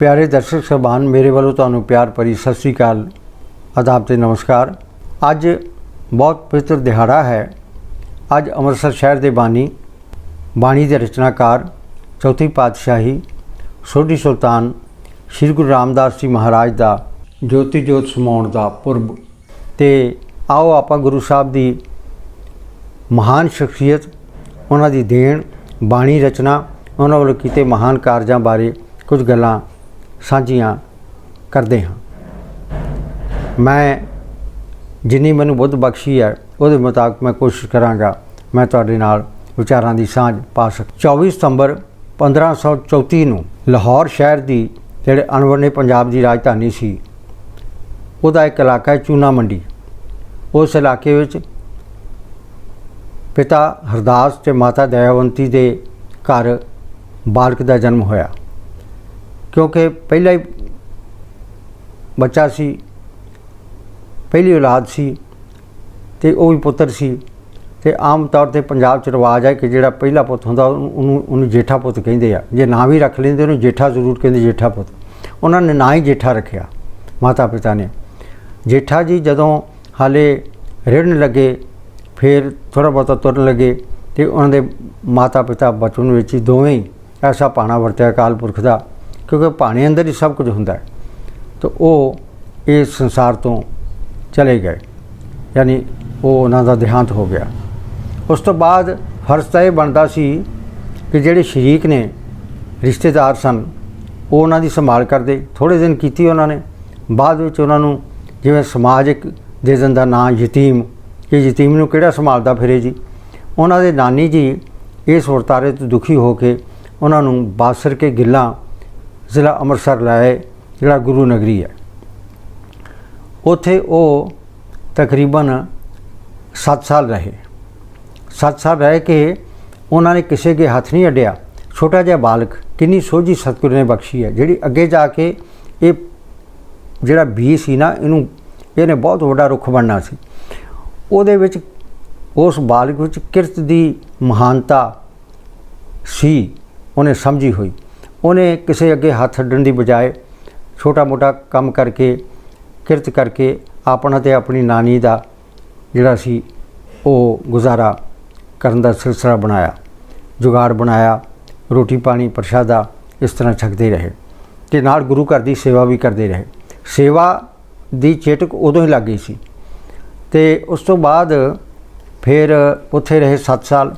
ਪਿਆਰੇ ਦਰਸ਼ਕ ਸਹਿਬਾਨ, ਮੇਰੇ ਵੱਲੋਂ ਤੁਹਾਨੂੰ ਪਿਆਰ ਭਰੀ ਸਤਿ ਸ੍ਰੀ ਅਕਾਲ, ਆਦਾਬ ਤੇ ਨਮਸਕਾਰ। ਅੱਜ ਬਹੁਤ ਪਵਿੱਤਰ ਦਿਹਾੜਾ ਹੈ। ਅੱਜ ਅੰਮ੍ਰਿਤਸਰ ਸ਼ਹਿਰ ਦੇ ਬਾਣੀ ਬਾਣੀ ਦੇ ਰਚਨਾਕਾਰ, ਚੌਥੀ ਪਾਤਸ਼ਾਹੀ, ਸੋਢੀ ਸੁਲਤਾਨ, ਸ੍ਰੀ ਗੁਰੂ ਰਾਮਦਾਸ ਜੀ ਮਹਾਰਾਜ ਦਾ ਜੋਤੀ ਜੋਤ ਸਮਾਉਣ ਦਾ ਪੁਰਬ ਤੇ ਆਓ ਆਪਾਂ ਗੁਰੂ ਸਾਹਿਬ ਦੀ ਮਹਾਨ ਸ਼ਖਸੀਅਤ, ਉਹਨਾਂ ਦੀ ਦੇਣ, ਬਾਣੀ ਰਚਨਾ, ਉਹਨਾਂ ਵੱਲੋਂ ਕੀਤੇ ਮਹਾਨ ਕਾਰਜਾਂ ਬਾਰੇ ਕੁਝ ਗੱਲਾਂ ਸਾਂਝੀਆਂ ਕਰਦੇ ਹਾਂ। ਮੈਂ ਜਿੰਨੀ ਮੈਨੂੰ ਬੁੱਧ ਬਖਸ਼ੀ ਹੈ, ਉਹਦੇ ਮੁਤਾਬਕ ਮੈਂ ਕੋਸ਼ਿਸ਼ ਕਰਾਂਗਾ ਮੈਂ ਤੁਹਾਡੇ ਨਾਲ ਵਿਚਾਰਾਂ ਦੀ ਸਾਂਝ ਪਾ ਸਕ 24 ਸਤੰਬਰ 1534 ਨੂੰ ਲਾਹੌਰ ਸ਼ਹਿਰ ਦੀ ਜਿਹੜੇ ਅਣਵਰਨੇ ਪੰਜਾਬ ਦੀ ਰਾਜਧਾਨੀ ਸੀ, ਉਹਦਾ ਇੱਕ ਇਲਾਕਾ ਹੈ ਚੂਨਾ ਮੰਡੀ। ਉਸ ਇਲਾਕੇ ਵਿੱਚ ਪਿਤਾ ਹਰਦਾਸ ਤੇ ਮਾਤਾ ਦਇਆਵੰਤੀ ਦੇ ਘਰ ਬਾਲਕ ਦਾ ਜਨਮ ਹੋਇਆ। ਕਿਉਂਕਿ ਪਹਿਲਾ ਹੀ ਬੱਚਾ ਸੀ, ਪਹਿਲੀ ਔਲਾਦ ਸੀ ਤੇ ਉਹ ਵੀ ਪੁੱਤਰ ਸੀ ਤੇ ਆਮ ਤੌਰ ਤੇ ਪੰਜਾਬ 'ਚ ਰਿਵਾਜ ਹੈ ਕਿ ਜਿਹੜਾ ਪਹਿਲਾ ਪੁੱਤ ਹੁੰਦਾ ਉਹਨੂੰ ਉਹਨੂੰ- ਜੇਠਾ ਪੁੱਤ ਕਹਿੰਦੇ ਆ। ਜੇ ਨਾਂ ਵੀ ਰੱਖ ਲੈਂਦੇ ਉਹਨੂੰ ਜੇਠਾ ਜ਼ਰੂਰ ਕਹਿੰਦੇ ਜੇਠਾ ਪੁੱਤ। ਉਹਨਾਂ ਨੇ ਨਾਂ ਹੀ ਜੇਠਾ ਰੱਖਿਆ, ਮਾਤਾ ਪਿਤਾ ਨੇ। ਜੇਠਾ ਜੀ ਜਦੋਂ ਹਾਲੇ ਰਿੜਨ ਲੱਗੇ, ਫਿਰ ਥੋੜਾ ਬਹੁਤਾ ਤੁਰਨ ਲੱਗੇ ਤੇ ਉਹਨਾਂ ਦੇ ਮਾਤਾ ਪਿਤਾ ਬਚਪਨ ਵਿੱਚ ਹੀ ਦੋਵੇਂ ਐਸਾ ਪਾਣਾ ਵਰਤਿਆ ਅਕਾਲ ਪੁਰਖ ਦਾ। ਕਿਉਂਕਿ ਪਾਣੇ ਅੰਦਰ ਹੀ ਸਭ ਕੁਝ ਹੁੰਦਾ ਹੈ। ਤਾਂ ਉਹ ਇਸ ਸੰਸਾਰ ਤੋਂ ਚਲੇ ਗਏ। ਯਾਨੀ ਉਹ ਉਹਨਾਂ ਦਾ ਦੇਹਾਂਤ ਹੋ ਗਿਆ। ਉਸ ਤੋਂ ਬਾਅਦ ਫਰਜ਼ ਤਾਂ ਇਹ ਬਣਦਾ ਸੀ ਕਿ ਜਿਹੜੇ ਸ਼ਰੀਕ ਨੇ, ਰਿਸ਼ਤੇਦਾਰ ਸਨ, ਉਹ ਉਹਨਾਂ ਦੀ ਸੰਭਾਲ ਕਰਦੇ ਥੋੜੇ ਦਿਨ ਕੀਤੀ ਉਹਨਾਂ ਨੇ। ਬਾਅਦ ਵਿੱਚ ਉਹਨਾਂ ਨੂੰ ਜਿਵੇਂ ਸਮਾਜਿਕ ਦੇ ਦਿੰਦਾ ਨਾਂ ਯਤੀਮ ਕਿ ਯਤੀਮ ਨੂੰ ਕਿਹੜਾ ਸੰਭਾਲਦਾ ਫਿਰੇ ਜੀ? ਉਹਨਾਂ ਦੇ ਨਾਨੀ ਜੀ ਇਸ ਵਰਤਾਰੇ ਤੋਂ ਦੁਖੀ ਹੋ ਕੇ ਉਹਨਾਂ ਨੂੰ ਬਾਸਰ ਕੇ ਗਿੱਲਾਂ ਜ਼ਿਲ੍ਹਾ ਅੰਮ੍ਰਿਤਸਰ ਲਾਏ ਜਿਹੜਾ ਗੁਰੂ ਨਗਰੀ ਹੈ। ਉੱਥੇ ਉਹ ਤਕਰੀਬਨ 7 ਸਾਲ ਰਹੇ। 7 ਸਾਲ ਰਹਿ ਕੇ ਉਹਨਾਂ ਨੇ ਕਿਸੇ ਦੇ ਹੱਥ ਨਹੀਂ ਅੱਡਿਆ। ਛੋਟਾ ਜਿਹਾ ਬਾਲਕ, ਕਿੰਨੀ ਸੋਝੀ ਸਤਿਗੁਰ ਨੇ ਬਖਸ਼ੀ ਹੈ, ਜਿਹੜੀ ਅੱਗੇ ਜਾ ਕੇ ਇਹ ਜਿਹੜਾ ਬੀ ਸੀ ਨਾ, ਇਹਨੂੰ ਇਹਨੇ ਬਹੁਤ ਵੱਡਾ ਰੁੱਖ ਬਣਨਾ ਸੀ। ਉਹਦੇ ਵਿੱਚ, ਉਸ ਬਾਲਕ ਵਿੱਚ ਕਿਰਤ ਦੀ ਮਹਾਨਤਾ ਸੀ, ਉਹਨੇ ਸਮਝੀ ਹੋਈ। ਉਹਨੇ ਕਿਸੇ ਅੱਗੇ ਹੱਥ ਅੱਡਣ ਦੀ ਬਜਾਏ ਛੋਟਾ ਮੋਟਾ ਕੰਮ ਕਰਕੇ, ਕਿਰਤ ਕਰਕੇ ਆਪਣਾ ਤੇ ਆਪਣੀ ਨਾਨੀ ਦਾ ਜਿਹੜਾ ਸੀ, ਉਹ ਗੁਜ਼ਾਰਾ ਕਰਨ ਦਾ ਸਿਲਸਿਲਾ ਬਣਾਇਆ। ਜੁਗਾੜ ਬਣਾਇਆ, ਰੋਟੀ ਪਾਣੀ ਪ੍ਰਸ਼ਾਦਾ ਇਸ ਤਰ੍ਹਾਂ ਛਕਦੇ ਰਹੇ ਤੇ ਨਾਲ ਗੁਰੂ ਘਰ ਦੀ ਸੇਵਾ ਵੀ ਕਰਦੇ ਰਹੇ। ਸੇਵਾ ਦੀ ਚੇਟਕ ਉਦੋਂ ਹੀ ਲੱਗ ਗਈ ਸੀ ਤੇ ਉਸ ਤੋਂ ਬਾਅਦ ਫਿਰ ਉੱਥੇ ਰਹੇ 7 ਸਾਲ।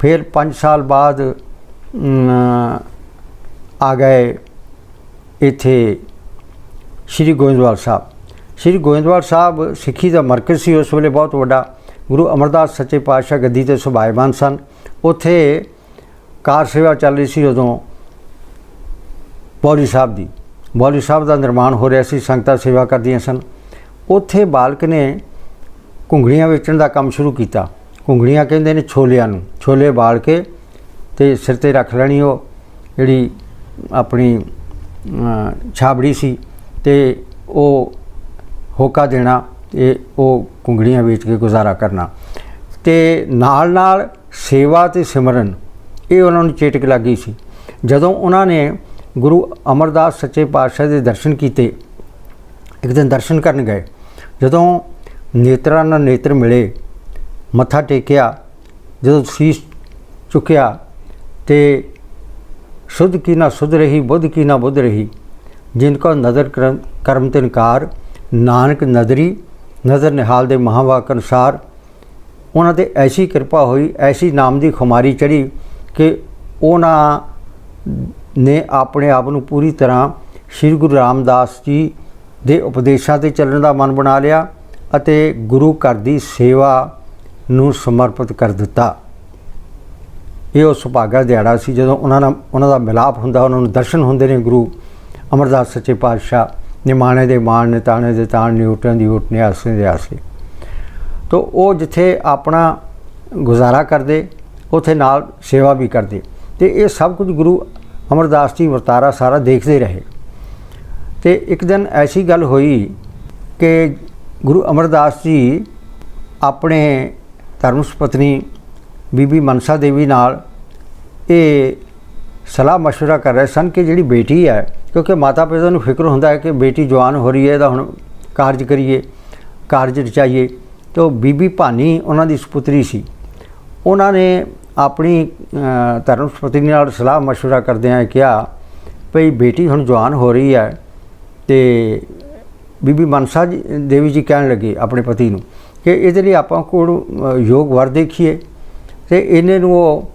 ਫਿਰ 5 ਸਾਲ ਬਾਅਦ ਆ ਗਏ ਇੱਥੇ ਸ਼੍ਰੀ ਗੋਇੰਦਵਾਲ ਸਾਹਿਬ। ਸ਼੍ਰੀ ਗੋਇੰਦਵਾਲ ਸਾਹਿਬ ਸਿੱਖੀ ਦਾ ਮਰਕਜ਼ ਸੀ, ਉਸ ਵੇਲੇ ਬਹੁਤ ਵੱਡਾ। ਗੁਰੂ ਅਮਰਦਾਸ ਸੱਚੇ ਪਾਤਸ਼ਾਹ ਗੱਦੀ ਤੇ ਸੁਭਾਇਮਾਨ ਸਨ। ਉੱਥੇ ਕਾਰ ਸੇਵਾ ਚੱਲ ਰਹੀ ਸੀ ਉਦੋਂ ਬੌਲੀ ਸਾਹਿਬ ਦੀ। ਬੌਲੀ ਸਾਹਿਬ ਦਾ ਨਿਰਮਾਣ ਹੋ ਰਿਹਾ ਸੀ, ਸੰਗਤਾਂ ਸੇਵਾ ਕਰਦੀਆਂ ਸਨ। ਉੱਥੇ ਬਾਲਕ ਨੇ ਘੁੰਗੜੀਆਂ ਵੇਚਣ ਦਾ ਕੰਮ ਸ਼ੁਰੂ ਕੀਤਾ। ਘੁੰਗੜੀਆਂ ਕਹਿੰਦੇ ਨੇ ਛੋਲਿਆਂ ਨੂੰ। ਛੋਲੇ ਬਾਲ ਕੇ ਤੇ ਸਿਰ ਤੇ ਰੱਖ ਲੈਣੀ ਉਹ ਜਿਹੜੀ ਆਪਣੀ ਛਾਬੜੀ ਸੀ ਤੇ ਉਹ ਹੋਕਾ ਦੇਣਾ, ਤੇ ਉਹ ਕੁੰਗੜੀਆਂ ਵੇਚ ਕੇ ਗੁਜ਼ਾਰਾ ਕਰਨਾ। ਤੇ ਨਾਲ ਨਾਲ ਸੇਵਾ ਤੇ ਸਿਮਰਨ, ਇਹ ਉਹਨਾਂ ਨੂੰ ਚੇਟਕ ਲੱਗੀ ਸੀ। ਜਦੋਂ ਉਹਨਾਂ ਨੇ ਗੁਰੂ ਅਮਰਦਾਸ ਸੱਚੇ ਪਾਤਸ਼ਾਹ ਦੇ ਦਰਸ਼ਨ ਕੀਤੇ, ਇੱਕ ਦਿਨ ਦਰਸ਼ਨ ਕਰਨ ਗਏ। ਜਦੋਂ ਨੇਤਰਾਂ ਨਾਲ ਨੇਤਰ ਮਿਲੇ, ਮੱਥਾ ਟੇਕਿਆ, ਜਦੋਂ ਸੀਸ ਚੁੱਕਿਆ ਤੇ शुद्ध की ना सुध रही बुद्ध की ना बुद्ध रही जिनको नदर करम ਕਰਮ ਤਿਨਕਾਰ ਨਾਨਕ ਨਦਰੀ ਨਜ਼ਰ ਨਿਹਾਲ ਦੇ ਮਹਾਵਾਕ ਅਨੁਸਾਰ ਉਹਨਾਂ ਤੇ ਐਸੀ ਕਿਰਪਾ ਹੋਈ ਐਸੀ ਨਾਮ ਦੀ ਖੁਮਾਰੀ ਚੜੀ ਕਿ ਉਹਨਾਂ ਨੇ ਆਪਣੇ ਆਪ ਨੂੰ ਪੂਰੀ ਤਰ੍ਹਾਂ ਸ੍ਰੀ ਗੁਰੂ ਰਾਮਦਾਸ ਜੀ ਦੇ ਉਪਦੇਸ਼ਾਂ ਤੇ ਚੱਲਣ ਦਾ ਮਨ ਬਣਾ ਲਿਆ ਅਤੇ ਗੁਰੂ ਘਰ ਦੀ ਸੇਵਾ ਨੂੰ ਸਮਰਪਿਤ ਕਰ ਦਿੱਤਾ ਇਹ ਉਹ ਸੁਭਾਗਾ ਦਿਹਾੜਾ ਸੀ ਜਦੋਂ ਉਹਨਾਂ ਨਾਲ ਉਹਨਾਂ ਦਾ ਮਿਲਾਪ ਹੁੰਦਾ, ਉਹਨਾਂ ਨੂੰ ਦਰਸ਼ਨ ਹੁੰਦੇ ਨੇ ਗੁਰੂ ਅਮਰਦਾਸ ਸੱਚੇ ਪਾਤਸ਼ਾਹ, ਨਿਮਾਣੇ ਦੇ ਮਾਣ ਨੇ ਤਾਣੇ ਦੇ ਤਾਣ ਨੇ ਊਟਾਂ ਦੀ ਉਟ ਨੇ ਆਸੇ ਦੇ ਆਸੇ। ਤੋ ਉਹ ਜਿੱਥੇ ਆਪਣਾ ਗੁਜ਼ਾਰਾ ਕਰਦੇ, ਉਥੇ ਨਾਲ ਸੇਵਾ ਵੀ ਕਰਦੇ। ਤੇ ਇਹ ਸਭ ਕੁਝ ਗੁਰੂ ਅਮਰਦਾਸ ਜੀ ਵਰਤਾਰਾ ਸਾਰਾ ਦੇਖਦੇ ਰਹੇ। ਤੇ ਇੱਕ ਦਿਨ ਐਸੀ ਗੱਲ ਹੋਈ ਕਿ ਗੁਰੂ ਅਮਰਦਾਸ ਜੀ ਆਪਣੇ ਧਰਮ ਪਤਨੀ ਬੀਬੀ ਮਨਸਾ ਦੇਵੀ ਨਾਲ ਇਹ ਸਲਾਹ مشورہ ਕਰ ਰਹੇ ਸਨ ਕਿ ਜਿਹੜੀ ਬੇਟੀ ਹੈ ਕਿਉਂਕਿ ਮਾਤਾ ਪਿਤਾ ਨੂੰ ਫਿਕਰ ਹੁੰਦਾ ਹੈ ਕਿ ਬੇਟੀ ਜਵਾਨ ਹੋ ਰਹੀ ਹੈ ਇਹਦਾ ਹੁਣ ਕਾਰਜ ਕਰੀਏ ਕਾਰਜ ਰਚਾਈਏ ਤੇ ਉਹ ਬੀਬੀ ਭਾਨੀ ਉਹਨਾਂ ਦੀ ਸੁਪੁੱਤਰੀ ਸੀ ਉਹਨਾਂ ਨੇ ਆਪਣੀ ਅ, ਧਰਮ ਸੁਪੁੱਤਰੀ ਨਾਲ ਸਲਾਹ مشورہ ਕਰਦਿਆਂ ਕਿਹਾ ਭਈ ਬੇਟੀ ਹੁਣ ਜਵਾਨ ਹੋ ਰਹੀ ਹੈ ਤੇ ਬੀਬੀ ਮਨਸਾ ਜੀ ਦੇਵੀ ਜੀ ਕਹਿਣ ਲੱਗੇ ਆਪਣੇ ਪਤੀ ਨੂੰ ਕਿ ਇਹਦੇ ਲਈ ਆਪਾਂ ਕੋਲ ਅ, ਯੋਗ ਵਰ ਦੇਖੀਏ ਤੇ ਇਹਨੇ ਨੂੰ ਉਹ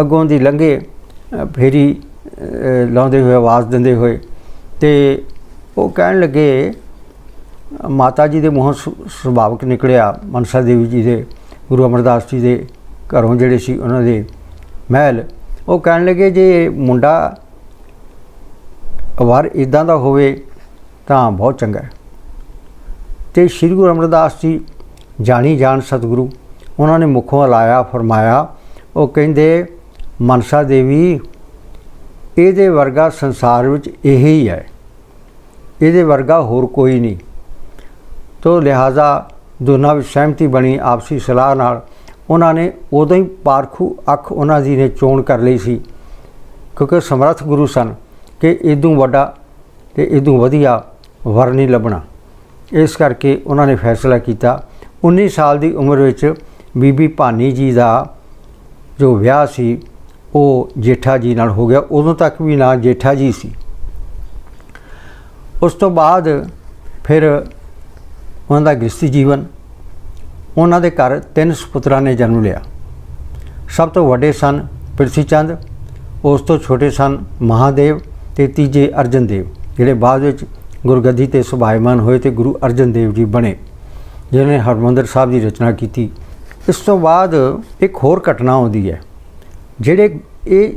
ਅੱਗੋਂ ਦੀ ਲੰਘੇ ਫੇਰੀ ਲਾਉਂਦੇ ਹੋਏ, ਆਵਾਜ਼ ਦਿੰਦੇ ਹੋਏ ਤੇ ਉਹ ਕਹਿਣ ਲੱਗੇ, ਮਾਤਾ ਜੀ ਦੇ ਮੂੰਹੋਂ ਸੁ- ਸੁਭਾਵਕ ਨਿਕਲਿਆ। ਮਨਸਾ ਦੇਵੀ ਜੀ ਦੇ, ਗੁਰੂ ਅਮਰਦਾਸ ਜੀ ਦੇ ਘਰੋਂ ਜਿਹੜੇ ਸੀ ਉਹਨਾਂ ਦੇ ਮਹਿਲ। ਉਹ ਕਹਿਣ ਲੱਗੇ, ਜੇ ਮੁੰਡਾ ਵਾਰ ਇਦਾਂ ਦਾ ਹੋਵੇ ਤਾਂ ਬਹੁਤ ਚੰਗਾ ਹੈ। ਤੇ ਸ੍ਰੀ ਗੁਰੂ ਅਮਰਦਾਸ ਜੀ ਜਾਣੀ ਜਾਣ ਸਤਿਗੁਰੂ ਉਹਨਾਂ ਨੇ ਮੁਖੋਂ ਹਲਾਇਆ ਫਰਮਾਇਆ। ਉਹ ਕਹਿੰਦੇ, ਮਨਸਾ ਦੇਵੀ, ਇਹਦੇ ਵਰਗਾ ਸੰਸਾਰ ਵਿੱਚ ਇਹ ਹੀ। ਹੈ ਇਹਦੇ ਵਰਗਾ ਹੋਰ ਕੋਈ ਨਹੀਂ। ਤੋ ਲਿਹਾਜ਼ਾ ਦੋਨਾਂ ਵਿੱਚ ਸਹਿਮਤੀ ਬਣੀ ਆਪਸੀ ਸਲਾਹ ਨਾਲ। ਉਹਨਾਂ ਨੇ ਉਦੋਂ ਹੀ ਪਾਰਖੂ ਅੱਖ ਉਹਨਾਂ ਦੀ ਨੇ ਚੋਣ ਕਰ ਲਈ ਸੀ। ਕਿਉਂਕਿ ਸਮਰੱਥ ਗੁਰੂ ਸਨ ਕਿ ਇਦੋਂ ਵੱਡਾ ਤੇ ਇਦੋਂ ਵਧੀਆ ਵਰ ਨਹੀਂ ਲੱਭਣਾ। ਇਸ ਕਰਕੇ ਉਹਨਾਂ ਨੇ ਫੈਸਲਾ ਕੀਤਾ। 19 ਸਾਲ ਦੀ ਉਮਰ ਵਿੱਚ ਬੀਬੀ ਭਾਨੀ ਜੀ ਦਾ ਜੋ ਵਿਆਹ ਸੀ, ਉਹ ਜੇਠਾ ਜੀ ਨਾਲ ਹੋ ਗਿਆ। ਉਦੋਂ ਤੱਕ ਵੀ ਨਾਂ ਜੇਠਾ ਜੀ ਸੀ। ਉਸ ਤੋਂ ਬਾਅਦ ਫਿਰ ਉਹਨਾਂ ਦਾ ਗ੍ਰਸਤੀ ਜੀਵਨ, ਉਹਨਾਂ ਦੇ ਘਰ ਤਿੰਨ ਸੁਪੁੱਤਰਾਂ ਨੇ ਜਨਮ ਲਿਆ। ਸਭ ਤੋਂ ਵੱਡੇ ਸਨ ਪ੍ਰਿਥੀ ਚੰਦ, ਉਸ ਤੋਂ ਛੋਟੇ ਸਨ ਮਹਾਦੇਵ ਤੇ ਤੀਜੇ ਅਰਜਨ ਦੇਵ, ਜਿਹੜੇ ਬਾਅਦ ਵਿੱਚ ਗੁਰਗੱਦੀ ਤੇ ਸੁਭਾਇਮਾਨ ਹੋਏ ਤੇ ਗੁਰੂ ਅਰਜਨ ਦੇਵ ਜੀ ਬਣੇ, ਜਿਨ੍ਹਾਂ ਨੇ ਹਰਮੰਦਰ ਸਾਹਿਬ ਦੀ ਰਚਨਾ ਕੀਤੀ। ਇਸ ਤੋਂ ਬਾਅਦ ਇੱਕ ਹੋਰ ਘਟਨਾ ਆਉਂਦੀ ਹੈ, ਜਿਹੜੇ ਇਹ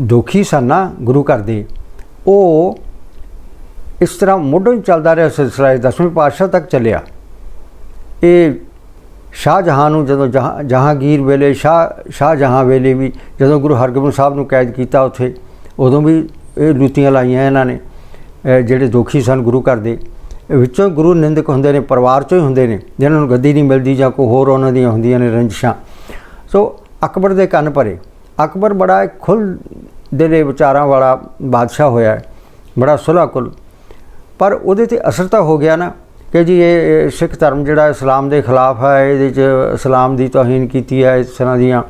ਦੁਖੀ ਸਨ ਨਾ ਗੁਰੂ ਘਰ ਦੇ, ਉਹ ਇਸ ਤਰ੍ਹਾਂ ਮੁੱਢੋਂ ਚੱਲਦਾ ਰਿਹਾ ਸਿਲਸਿਲਾ, ਇਹ ਦਸਵੇਂ ਪਾਤਸ਼ਾਹ ਤੱਕ ਚੱਲਿਆ। ਇਹ ਸ਼ਾਹਜਹਾਂ ਨੂੰ ਜਦੋਂ ਜਹਾਂ- ਜਹਾਂਗੀਰ ਵੇਲੇ, ਸ਼ਾਹ, ਸ਼ਾਹਜਹਾਂ ਵੇਲੇ ਵੀ ਜਦੋਂ ਗੁਰੂ ਹਰਗੋਬਿੰਦ ਸਾਹਿਬ ਨੂੰ ਕੈਦ ਕੀਤਾ ਉੱਥੇ, ਉਦੋਂ ਵੀ ਇਹ ਲੁੱਟੀਆਂ ਲਾਈਆਂ ਇਹਨਾਂ ਨੇ ਜਿਹੜੇ ਦੋਖੀ ਸਨ ਗੁਰੂ ਘਰ ਦੇ। ਵਿੱਚੋਂ ਗੁਰੂ ਨਿੰਦਕ ਹੁੰਦੇ ਨੇ ਪਰਿਵਾਰ ਚੋਂ ਹੀ ਹੁੰਦੇ ਨੇ ਜਿਨ੍ਹਾਂ ਨੂੰ ਗੱਦੀ ਨਹੀਂ ਮਿਲਦੀ ਜਾਂ ਕੋਈ ਹੋਰ ਉਹਨਾਂ ਦੀਆਂ ਹੁੰਦੀਆਂ ਨੇ ਰੰਜਿਸ਼ਾਂ। ਸੋ ਅਕਬਰ ਦੇ ਕੰਨ ਭਰੇ। ਅਕਬਰ ਬੜਾ ਇੱਕ ਖੁੱਲ ਦਿਲੇ ਵਿਚਾਰਾਂ ਵਾਲਾ ਬਾਦਸ਼ਾਹ ਹੋਇਆ ਹੈ, ਬੜਾ ਸੁਲ੍ਹਾਕੁਲ ਪਰ ਉਹਦੇ ਤੇ ਅਸਰ ਤਾਂ ਹੋ ਗਿਆ ਨਾ ਕਿ ਜੀ ਇਹ ਸਿੱਖ ਧਰਮ ਜਿਹੜਾ ਇਸਲਾਮ ਦੇ ਖਿਲਾਫ ਹੈ ਇਹਦੇ 'ਚ ਇਸਲਾਮ ਦੀ ਤੋਹੀਨ ਕੀਤੀ ਹੈ ਇਸ ਤਰ੍ਹਾਂ ਦੀਆਂ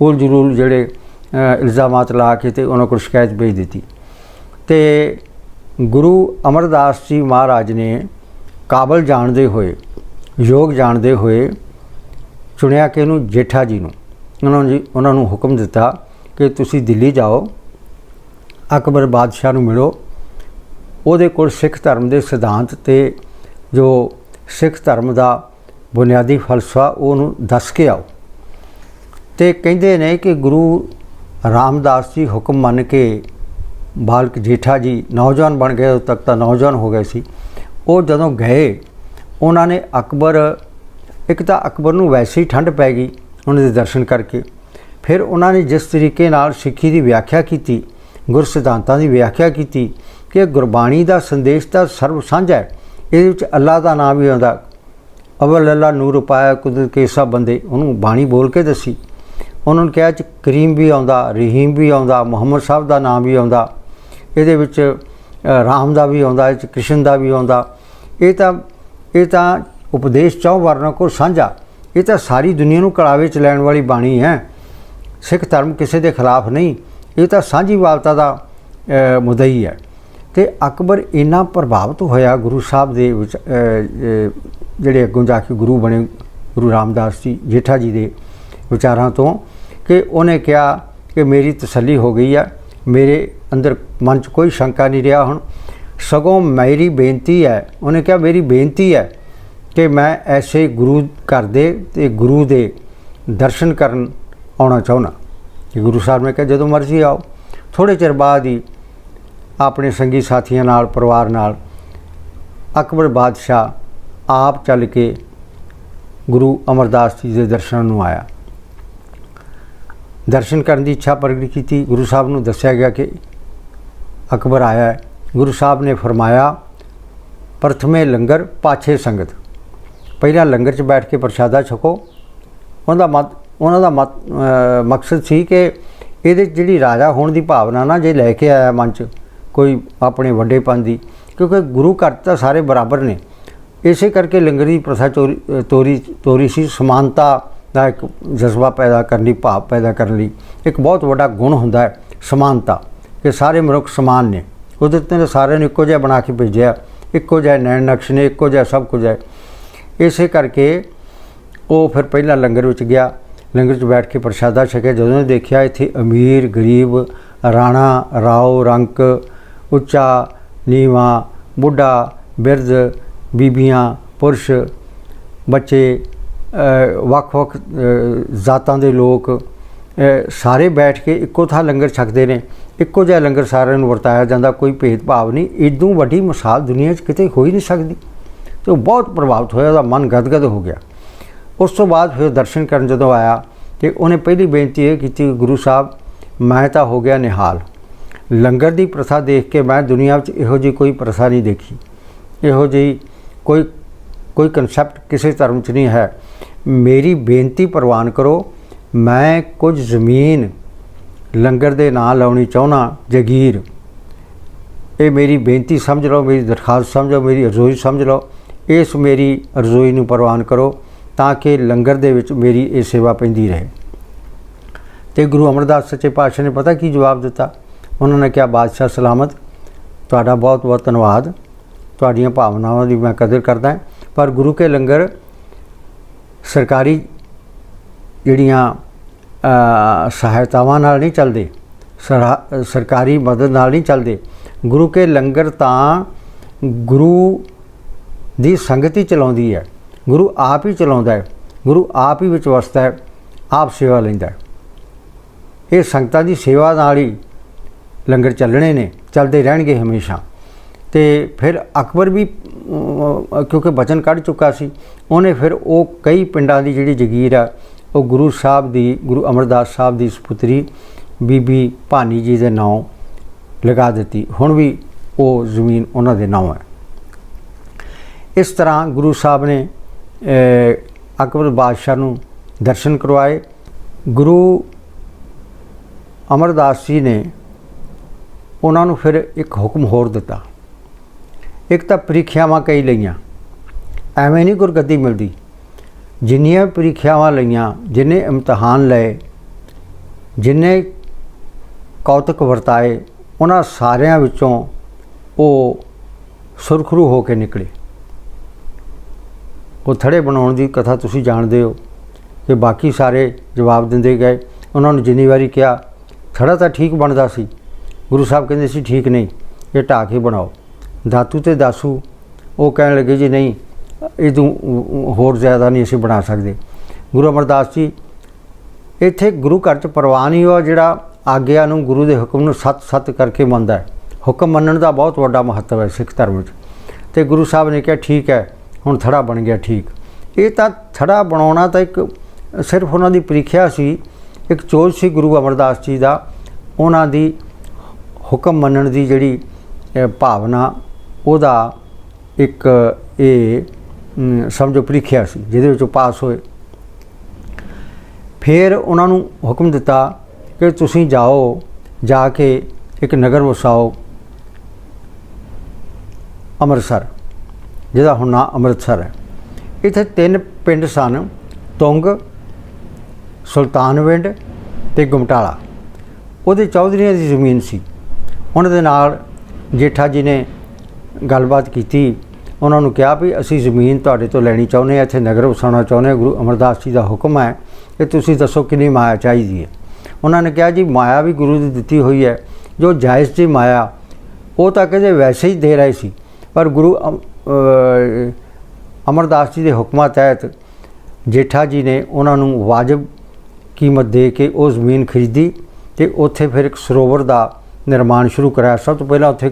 ਉਲ ਜ਼ਰੂਲ ਜਿਹੜੇ ਅ, ਇਲਜ਼ਾਮਾਤ ਲਾ ਕੇ ਤੇ ਉਹਨਾਂ ਕੋਲ ਸ਼ਿਕਾਇਤ ਭੇਜ ਦਿੱਤੀ। ਤੇ ਗੁਰੂ ਅਮਰਦਾਸ ਜੀ ਮਹਾਰਾਜ ਨੇ ਕਾਬਲ ਜਾਣਦੇ ਹੋਏ, ਯੋਗ ਜਾਣਦੇ ਹੋਏ ਚੁਣਿਆ ਕਿ ਇਹਨੂੰ ਜੇਠਾ ਜੀ ਨੂੰ। ਉਹਨਾਂ ਜੀ, ਉਹਨਾਂ ਨੂੰ ਹੁਕਮ ਦਿੱਤਾ ਕਿ ਤੁਸੀਂ ਦਿੱਲੀ ਜਾਓ, ਅਕਬਰ ਬਾਦਸ਼ਾਹ ਨੂੰ ਮਿਲੋ। ਉਹਦੇ ਕੋਲ ਸਿੱਖ ਧਰਮ ਦੇ ਸਿਧਾਂਤ ਤੇ ਜੋ ਸਿੱਖ ਧਰਮ ਦਾ ਬੁਨਿਆਦੀ ਫਲਸਫਾ ਉਹਨੂੰ ਦੱਸ ਕੇ ਆਓ। ਤੇ ਕਹਿੰਦੇ ਨੇ ਕਿ ਗੁਰੂ ਰਾਮਦਾਸ ਜੀ ਹੁਕਮ ਮੰਨ ਕੇ ਬਾਲਕ ਜੇਠਾ ਜੀ ਨੌਜਵਾਨ ਬਣ ਗਏ, ਉਦੋਂ ਤੱਕ ਤਾਂ ਨੌਜਵਾਨ ਹੋ ਗਏ ਸੀ। ਉਹ ਜਦੋਂ ਗਏ, ਉਹਨਾਂ ਨੇ ਅਕਬਰ, ਇੱਕ ਤਾਂ ਅਕਬਰ ਨੂੰ ਵੈਸੇ ਹੀ ਠੰਡ ਪੈ ਗਈ ਉਹਨਾਂ ਦੇ ਦਰਸ਼ਨ ਕਰਕੇ। ਫਿਰ ਉਹਨਾਂ ਨੇ ਜਿਸ ਤਰੀਕੇ ਨਾਲ ਸਿੱਖੀ ਦੀ ਵਿਆਖਿਆ ਕੀਤੀ, ਗੁਰ ਸਿਧਾਂਤਾਂ ਦੀ ਵਿਆਖਿਆ ਕੀਤੀ ਕਿ ਗੁਰਬਾਣੀ ਦਾ ਸੰਦੇਸ਼ ਤਾਂ ਸਰਬ ਸਾਂਝਾ ਹੈ, ਇਹਦੇ ਵਿੱਚ ਅੱਲਾ ਦਾ ਨਾਮ ਵੀ ਆਉਂਦਾ। ਅਵਲ ਅੱਲਾ ਨੂਰ ਪਾਇਆ ਕੁਦਰਤ ਕੇ ਸਭ ਬੰਦੇ, ਉਹਨੂੰ ਬਾਣੀ ਬੋਲ ਕੇ ਦੱਸੀ। ਉਹਨਾਂ ਨੂੰ ਕਿਹਾ ਚ ਕਰੀਮ ਵੀ ਆਉਂਦਾ, ਰਹੀਮ ਵੀ ਆਉਂਦਾ, ਮੁਹੰਮਦ ਸਾਹਿਬ ਦਾ ਨਾਮ ਵੀ ਆਉਂਦਾ। ਇਹਦੇ ਵਿੱਚ ਰਾਮ ਦਾ ਵੀ ਆਉਂਦਾ ਇਹ 'ਚ ਕ੍ਰਿਸ਼ਨ ਦਾ ਵੀ ਆਉਂਦਾ। ਇਹ ਤਾਂ ਇਹ ਤਾਂ ਉਪਦੇਸ਼ ਚੌ ਵਰਨਾਂ ਕੋ ਸਾਂਝਾ। ਇਹ ਤਾਂ ਸਾਰੀ ਦੁਨੀਆ ਨੂੰ ਕੜਾਵੇ ਚ ਲੈਣ ਵਾਲੀ ਬਾਣੀ ਹੈ। ਸਿੱਖ ਧਰਮ ਕਿਸੇ ਦੇ ਖਿਲਾਫ ਨਹੀਂ। ਇਹ ਤਾਂ ਸਾਂਝੀ ਵਾਲਤਾ ਦਾ ਮੁੱਦਾ ਹੀ ਹੈ। ਤੇ ਅਕਬਰ ਇੰਨਾ ਪ੍ਰਭਾਵਿਤ ਹੋਇਆ ਗੁਰੂ ਸਾਹਿਬ ਦੇ ਵਿੱਚ, ਜਿਹੜੇ ਅੱਗੋਂ ਜਾ ਕੇ ਗੁਰੂ ਬਣੇ ਗੁਰੂ ਰਾਮਦਾਸ ਜੀ ਜੇਠਾ ਜੀ ਦੇ ਵਿਚਾਰਾਂ ਤੋਂ ਕਿ ਉਹਨੇ ਕਿਹਾ ਕਿ ਮੇਰੀ ਤਸੱਲੀ ਹੋ ਗਈ ਹੈ ਮੇਰੇ ਅੰਦਰ ਮਨ 'ਚ ਕੋਈ ਸ਼ੰਕਾ ਨਹੀਂ ਰਿਹਾ ਹੁਣ। ਸਗੋਂ ਮੇਰੀ ਬੇਨਤੀ ਹੈ, ਉਹਨੇ ਕਿਹਾ, ਮੇਰੀ ਬੇਨਤੀ ਹੈ ਕਿ ਮੈਂ ਐਸੇ ਗੁਰੂ ਘਰ ਦੇ ਤੇ ਗੁਰੂ ਦੇ ਦਰਸ਼ਨ ਕਰਨ ਆਉਣਾ ਚਾਹੁੰਦਾ। ਕਿ ਗੁਰੂ ਸਾਹਿਬ ਨੇ ਕਿਹਾ, ਜਦੋਂ ਮਰਜ਼ੀ ਆਓ। ਥੋੜੇ ਚਿਰ ਬਾਅਦ ਹੀ ਆਪਣੇ ਸੰਗੀ ਸਾਥੀਆਂ ਨਾਲ, ਪਰਿਵਾਰ ਨਾਲ ਅਕਬਰ ਬਾਦਸ਼ਾਹ ਆਪ ਚੱਲ ਕੇ ਗੁਰੂ ਅਮਰਦਾਸ ਜੀ ਦੇ ਦਰਸ਼ਨ ਨੂੰ ਆਇਆ। ਦਰਸ਼ਨ ਕਰਨ ਦੀ ਇੱਛਾ ਪ੍ਰਗਟ ਕੀਤੀ। ਗੁਰੂ ਸਾਹਿਬ ਨੂੰ ਦੱਸਿਆ ਗਿਆ ਕਿ ਅਕਬਰ ਆਇਆ ਗੁਰੂ ਸਾਹਿਬ ਨੇ ਫਰਮਾਇਆ, ਪ੍ਰਥਮੇ ਲੰਗਰ, ਪਾਛੇ ਸੰਗਤ। ਪਹਿਲਾਂ ਲੰਗਰ 'ਚ ਬੈਠ ਕੇ ਪ੍ਰਸ਼ਾਦਾ ਛਕੋ। ਉਹਨਾਂ ਦਾ ਮਤ, ਉਹਨਾਂ ਦਾ ਮਤ ਮਕਸਦ ਸੀ ਕਿ ਇਹਦੇ 'ਚ ਜਿਹੜੀ ਰਾਜਾ ਹੋਣ ਦੀ ਭਾਵਨਾ ਨਾ, ਜੇ ਲੈ ਕੇ ਆਇਆ ਮਨ 'ਚ ਕੋਈ ਆਪਣੇ ਵੱਡੇਪਨ ਦੀ, ਕਿਉਂਕਿ ਗੁਰੂ ਘਰ ਤਾਂ ਸਾਰੇ ਬਰਾਬਰ ਨੇ। ਇਸੇ ਕਰਕੇ ਲੰਗਰ ਦੀ ਪ੍ਰਥਾ ਚੋਰੀ, ਤੋਰੀ ਤੋਰੀ ਸੀ। ਸਮਾਨਤਾ ਦਾ ਇੱਕ ਜਜ਼ਬਾ ਪੈਦਾ ਕਰਨ ਲਈ ਭਾਵ ਪੈਦਾ ਕਰਨ ਲਈ ਇੱਕ ਬਹੁਤ ਵੱਡਾ ਗੁਣ ਹੁੰਦਾ ਹੈ, ਸਮਾਨਤਾ। ਕਿ ਸਾਰੇ ਮਨੁੱਖ ਸਮਾਨ ਨੇ। ਕੁਦਰਤ ਨੇ ਸਾਰਿਆਂ ਨੂੰ ਇੱਕੋ ਜਿਹਾ ਬਣਾ ਕੇ ਭੇਜਿਆ। ਇੱਕੋ ਜਿਹਾ ਨੈਣ ਨਕਸ਼ ਨੇ, ਇੱਕੋ ਜਿਹਾ ਸਭ ਕੁਝ ਹੈ। ਇਸੇ ਕਰਕੇ ਉਹ ਫਿਰ ਪਹਿਲਾਂ ਲੰਗਰ ਵਿੱਚ ਗਿਆ। ਲੰਗਰ 'ਚ ਬੈਠ ਕੇ ਪ੍ਰਸ਼ਾਦਾ ਛਕਿਆ। ਜਦੋਂ ਦੇਖਿਆ ਇੱਥੇ ਅਮੀਰ, ਗਰੀਬ, ਰਾਣਾ, ਰਾਓ, ਰੰਕ, ਉੱਚਾ, ਨੀਵਾਂ, ਬੁੱਢਾ, ਬਿਰਧ, ਬੀਬੀਆਂ, ਪੁਰਸ਼, ਬੱਚੇ ਵੱਖ-ਵੱਖ ਜ਼ਾਤਾਂ ਦੇ ਲੋਕ ਸਾਰੇ ਬੈਠ ਕੇ ਇੱਕੋ ਥਾਂ ਲੰਗਰ ਛਕਦੇ ਨੇ। ਇੱਕੋ ਜਿਹਾ ਲੰਗਰ ਸਾਰਿਆਂ ਨੂੰ ਵਰਤਾਇਆ ਜਾਂਦਾ, ਕੋਈ ਭੇਦਭਾਵ ਨਹੀਂ। ਇਦੋਂ ਵੱਡੀ ਮਿਸਾਲ ਦੁਨੀਆ 'ਚ ਕਿਤੇ ਹੋ ਹੀ ਨਹੀਂ ਸਕਦੀ। ਤੇ ਉਹ ਬਹੁਤ ਪ੍ਰਭਾਵਿਤ ਹੋਇਆ, ਉਹਦਾ ਮਨ ਗਦਗਦ ਹੋ ਗਿਆ। ਉਸ ਤੋਂ ਬਾਅਦ ਫਿਰ ਦਰਸ਼ਨ ਕਰਨ ਜਦੋਂ ਆਇਆ ਤੇ ਉਹਨੇ ਪਹਿਲੀ ਬੇਨਤੀ ਇਹ ਕੀਤੀ, ਗੁਰੂ ਸਾਹਿਬ, ਮੈਂ ਤਾਂ ਹੋ ਗਿਆ ਨਿਹਾਲ। ਲੰਗਰ ਦੀ ਪ੍ਰਥਾ ਦੇਖ ਕੇ ਮੈਂ ਦੁਨੀਆ ਵਿੱਚ ਇਹੋ ਜਿਹੀ ਕੋਈ ਪ੍ਰਥਾ ਨਹੀਂ ਦੇਖੀ। ਇਹੋ ਜਿਹੀ ਕੋਈ ਕੋਈ ਕਨਸੈਪਟ ਕਿਸੇ ਧਰਮ 'ਚ ਨਹੀਂ ਹੈ। ਮੇਰੀ ਬੇਨਤੀ ਪ੍ਰਵਾਨ ਕਰੋ, ਮੈਂ ਕੁਝ ਜ਼ਮੀਨ ਲੰਗਰ ਦੇ ਨਾਂ ਲਾਉਣੀ ਚਾਹੁੰਦਾ, ਜਗੀਰ। ਇਹ ਮੇਰੀ ਬੇਨਤੀ ਸਮਝ ਲਓ, ਮੇਰੀ ਦਰਖਾਸਤ ਸਮਝੋ ਮੇਰੀ ਅਰਜ਼ੋਈ ਸਮਝ ਲਓ। ਇਸ ਮੇਰੀ ਅਰਜ਼ੋਈ ਨੂੰ ਪ੍ਰਵਾਨ ਕਰੋ ਤਾਂ ਕਿ ਲੰਗਰ ਦੇ ਵਿੱਚ ਮੇਰੀ ਇਹ ਸੇਵਾ ਪੈਂਦੀ ਰਹੇ। ਤੇ ਗੁਰੂ ਅਮਰਦਾਸ ਸੱਚੇ ਪਾਤਸ਼ਾਹ ਨੇ ਪਤਾ ਕੀ ਜਵਾਬ ਦਿੱਤਾ? ਉਹਨਾਂ ਨੇ ਕਿਹਾ, ਬਾਦਸ਼ਾਹ ਸਲਾਮਤ। ਤੁਹਾਡਾ ਬਹੁਤ ਬਹੁਤ ਧੰਨਵਾਦ। ਤੁਹਾਡੀਆਂ ਭਾਵਨਾਵਾਂ ਦੀ ਮੈਂ ਕਦਰ ਕਰਦਾ ਹਾਂ। ਪਰ ਗੁਰੂ ਕੇ ਲੰਗਰ ਸਰਕਾਰੀ ਜਿਹੜੀਆਂ ਸਹਾਇਤਾਵਾਂ ਨਾਲ ਨਹੀਂ ਚੱਲਦੇ, ਸਰਾ- ਸਰਕਾਰੀ ਮਦਦ ਨਾਲ ਨਹੀਂ ਚੱਲਦੇ। ਗੁਰੂ ਕੇ ਲੰਗਰ ਤਾਂ ਗੁਰੂ ਦੀ ਸੰਗਤ ਹੀ ਚਲਾਉਂਦੀ ਹੈ, ਗੁਰੂ ਆਪ ਹੀ ਚਲਾਉਂਦਾ ਹੈ, ਗੁਰੂ ਆਪ ਹੀ ਵਿੱਚ ਵਸਦਾ ਹੈ, ਆਪ ਸੇਵਾ ਲੈਂਦਾ ਹੈ। ਇਹ ਸੰਗਤਾਂ ਦੀ ਸੇਵਾ ਨਾਲ ਹੀ ਲੰਗਰ ਚੱਲਣੇ ਨੇ, ਚੱਲਦੇ ਰਹਿਣਗੇ ਹਮੇਸ਼ਾ। ਤੇ ਫਿਰ ਅਕਬਰ ਵੀ ਕਿਉਂਕਿ ਬਚਨ ਕੱਢ ਚੁੱਕਾ ਸੀ, ਉਹਨੇ ਫਿਰ ਉਹ ਕਈ ਪਿੰਡਾਂ ਦੀ ਜਿਹੜੀ ਜਗੀਰ ਆ ਉਹ ਗੁਰੂ ਸਾਹਿਬ ਦੀ, ਗੁਰੂ ਅਮਰਦਾਸ ਸਾਹਿਬ ਦੀ ਸੁਪੁੱਤਰੀ ਬੀਬੀ ਭਾਨੀ ਜੀ ਦੇ ਨਾਂ ਲਗਾ ਦਿੱਤੀ। ਹੁਣ ਵੀ ਉਹ ਜ਼ਮੀਨ ਉਹਨਾਂ ਦੇ ਨਾਂ ਹੈ। ਇਸ ਤਰ੍ਹਾਂ ਗੁਰੂ ਸਾਹਿਬ ਨੇ ਅਕਬਰ ਬਾਦਸ਼ਾਹ ਨੂੰ ਦਰਸ਼ਨ ਕਰਵਾਏ। ਗੁਰੂ ਅਮਰਦਾਸ ਜੀ ਨੇ ਉਹਨਾਂ ਨੂੰ ਫਿਰ ਇੱਕ ਹੁਕਮ ਹੋਰ ਦਿੱਤਾ। ਇੱਕ ਤਾਂ ਪ੍ਰੀਖਿਆਵਾਂ ਕਈ ਲਈਆਂ। ਐਵੇਂ ਨਹੀਂ ਗੁਰਗੱਦੀ ਮਿਲਦੀ। ਜਿੰਨੀਆਂ ਪ੍ਰੀਖਿਆਵਾਂ ਲਈਆਂ, ਜਿੰਨੇ ਇਮਤਿਹਾਨ ਲਏ, ਜਿੰਨੇ ਕੌਤਕ ਵਰਤਾਏ, ਉਹਨਾਂ ਸਾਰਿਆਂ ਵਿੱਚੋਂ ਉਹ ਸੁਰਖਰੂ ਹੋ ਕੇ ਨਿਕਲੇ। ਉਹ ਥੜੇ ਬਣਾਉਣ ਦੀ ਕਥਾ ਤੁਸੀਂ ਜਾਣਦੇ ਹੋ ਕਿ ਬਾਕੀ ਸਾਰੇ ਜਵਾਬ ਦਿੰਦੇ ਗਏ। ਉਹਨਾਂ ਨੂੰ ਜਿੰਨੀ ਵਾਰੀ ਕਿਹਾ, ਥੜਾ ਤਾਂ ਠੀਕ ਬਣਦਾ ਸੀ। ਗੁਰੂ ਸਾਹਿਬ ਕਹਿੰਦੇ ਸੀ, ਠੀਕ ਨਹੀਂ, ਇਹ ਢਾਹ ਕੇ ਬਣਾਓ। ਦਾਤੂ ਤੇ ਦਾਸੂ ਉਹ ਕਹਿਣ ਲੱਗੇ, ਜੀ ਨਹੀਂ ਇਹ ਤੋਂ ਹੋਰ ਜ਼ਿਆਦਾ ਨਹੀਂ ਅਸੀਂ ਬਣਾ ਸਕਦੇ। ਗੁਰੂ ਅਮਰਦਾਸ ਜੀ, ਇੱਥੇ ਗੁਰੂ ਘਰ ਚ ਪ੍ਰਵਾਨ ਹੀ ਹੋਆ ਜਿਹੜਾ ਆਗਿਆ ਨੂੰ ਗੁਰੂ ਦੇ ਹੁਕਮ ਨੂੰ ਸੱਤ ਸੱਤ ਕਰਕੇ ਮੰਨਦਾ ਹੈ। ਹੁਕਮ ਮੰਨਣ ਦਾ ਬਹੁਤ ਵੱਡਾ ਮਹੱਤਵ ਹੈ ਸਿੱਖ ਧਰਮ ਵਿੱਚ ਤੇ ਗੁਰੂ ਸਾਹਿਬ ਨੇ ਕਿਹਾ, ਠੀਕ ਹੈ, ਹੁਣ ਥੜਾ ਬਣ ਗਿਆ, ਠੀਕ। ਇਹ ਤਾਂ ਥੜਾ ਬਣਾਉਣਾ ਤਾਂ ਇੱਕ ਸਿਰਫ ਉਹਨਾਂ ਦੀ ਪ੍ਰੀਖਿਆ ਸੀ, ਇੱਕ ਚੋਜ ਸੀ ਗੁਰੂ ਅਮਰਦਾਸ ਜੀ ਦਾ, ਉਹਨਾਂ ਦੀ ਹੁਕਮ ਮੰਨਣ ਦੀ ਜਿਹੜੀ ਭਾਵਨਾ, ਉਹਦਾ ਇੱਕ ਇਹ ਸਮਝੋ ਪ੍ਰੀਖਿਆ ਸੀ, ਜਿਹਦੇ ਵਿੱਚੋਂ ਪਾਸ ਹੋਏ। ਫਿਰ ਉਹਨਾਂ ਨੂੰ ਹੁਕਮ ਦਿੱਤਾ ਕਿ ਤੁਸੀਂ ਜਾਓ, ਜਾ ਕੇ ਇੱਕ ਨਗਰ ਵਸਾਓ, ਅੰਮ੍ਰਿਤਸਰ, ਜਿਹਦਾ ਹੁਣ ਨਾਂ ਅੰਮ੍ਰਿਤਸਰ ਹੈ। ਇੱਥੇ ਤਿੰਨ ਪਿੰਡ ਸਨ, ਤੁੰਗ, ਸੁਲਤਾਨਵਿੰਡ ਤੇ ਗੁਮਟਾਲਾ। ਉਹਦੇ ਚੌਧਰੀਆਂ ਦੀ ਜ਼ਮੀਨ ਸੀ। ਉਹਨਾਂ ਦੇ ਨਾਲ ਜੇਠਾ ਜੀ ਨੇ ਗੱਲਬਾਤ ਕੀਤੀ। ਉਹਨਾਂ ਨੂੰ ਕਿਹਾ ਵੀ ਅਸੀਂ ਜ਼ਮੀਨ ਤੁਹਾਡੇ ਤੋਂ ਲੈਣੀ ਚਾਹੁੰਦੇ ਹਾਂ, ਇੱਥੇ ਨਗਰ ਵਸਾਉਣਾ ਚਾਹੁੰਦੇ ਹਾਂ, ਗੁਰੂ ਅਮਰਦਾਸ ਜੀ ਦਾ ਹੁਕਮ ਹੈ ਕਿ ਤੁਸੀਂ ਦੱਸੋ ਕਿੰਨੀ ਮਾਇਆ ਚਾਹੀਦੀ ਹੈ। ਉਹਨਾਂ ਨੇ ਕਿਹਾ ਜੀ, ਮਾਇਆ ਵੀ ਗੁਰੂ ਦੀ ਦਿੱਤੀ ਹੋਈ ਹੈ, ਜੋ ਜਾਇਜ਼ ਜੀ ਮਾਇਆ, ਉਹ ਤਾਂ ਕਹਿੰਦੇ ਵੈਸੇ ਹੀ ਦੇ ਰਹੇ ਸੀ, ਪਰ ਗੁਰੂ ਅਮ- ਅਮਰਦਾਸ ਜੀ ਦੇ ਹੁਕਮਾਂ ਤਹਿਤ ਜੇਠਾ ਜੀ ਨੇ ਉਹਨਾਂ ਨੂੰ ਵਾਜਬ ਕੀਮਤ ਦੇ ਕੇ ਉਹ ਜ਼ਮੀਨ ਖਰੀਦੀ ਤੇ ਉੱਥੇ ਫਿਰ ਇੱਕ ਸਰੋਵਰ ਦਾ ਨਿਰਮਾਣ ਸ਼ੁਰੂ ਕਰਾਇਆ। ਸਭ ਤੋਂ ਪਹਿਲਾਂ ਉੱਥੇ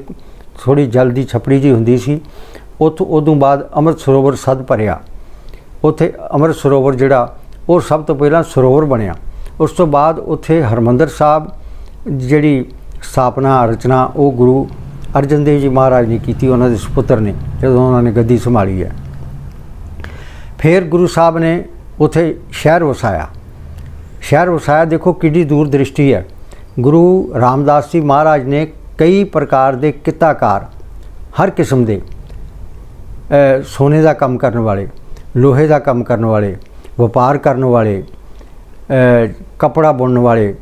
ਥੋੜੀ ਜਲਦੀ ਛਪੜੀ ਜੀ ਹੁੰਦੀ ਸੀ ਉੱਥੋਂ ਉਦੋਂ ਬਾਅਦ ਅੰਮ੍ਰਿਤ ਸਰੋਵਰ ਸਦ ਭਰਿਆ। ਉੱਥੇ ਅੰਮ੍ਰਿਤ ਸਰੋਵਰ ਜਿਹੜਾ, ਉਹ ਸਭ ਤੋਂ ਪਹਿਲਾਂ ਸਰੋਵਰ ਬਣਿਆ। ਉਸ ਤੋਂ ਬਾਅਦ ਉੱਥੇ ਹਰਮੰਦਰ ਸਾਹਿਬ ਜਿਹੜੀ ਸਥਾਪਨਾ, ਰਚਨਾ, ਉਹ ਗੁਰੂ ਅਰਜਨ ਦੇਵ ਜੀ ਮਹਾਰਾਜ ਨੇ ਕੀਤੀ, ਉਹਨਾਂ ਦੇ ਸੁਪੁੱਤਰ ਨੇ, ਜਦੋਂ ਉਹਨਾਂ ਨੇ ਗੱਦੀ ਸੰਭਾਲੀ ਹੈ। ਫਿਰ ਗੁਰੂ ਸਾਹਿਬ ਨੇ ਉੱਥੇ ਸ਼ਹਿਰ ਵਸਾਇਆ। ਸ਼ਹਿਰ ਵਸਾਇਆ, ਦੇਖੋ ਕਿੰਨੀ ਦੂਰ ਦ੍ਰਿਸ਼ਟੀ ਹੈ। ਗੁਰੂ ਰਾਮਦਾਸ ਜੀ ਮਹਾਰਾਜ ਨੇ ਕਈ ਪ੍ਰਕਾਰ ਦੇ ਕਿੱਤਾਕਾਰ, ਹਰ ਕਿਸਮ ਦੇ ਸੋਨੇ ਦਾ ਕੰਮ ਕਰਨ ਵਾਲੇ ਲੋਹੇ ਦਾ ਕੰਮ ਕਰਨ ਵਾਲੇ ਵਪਾਰ ਕਰਨ ਵਾਲੇ ਅ, ਕਪੜਾ ਬੁਣਨ ਵਾਲੇ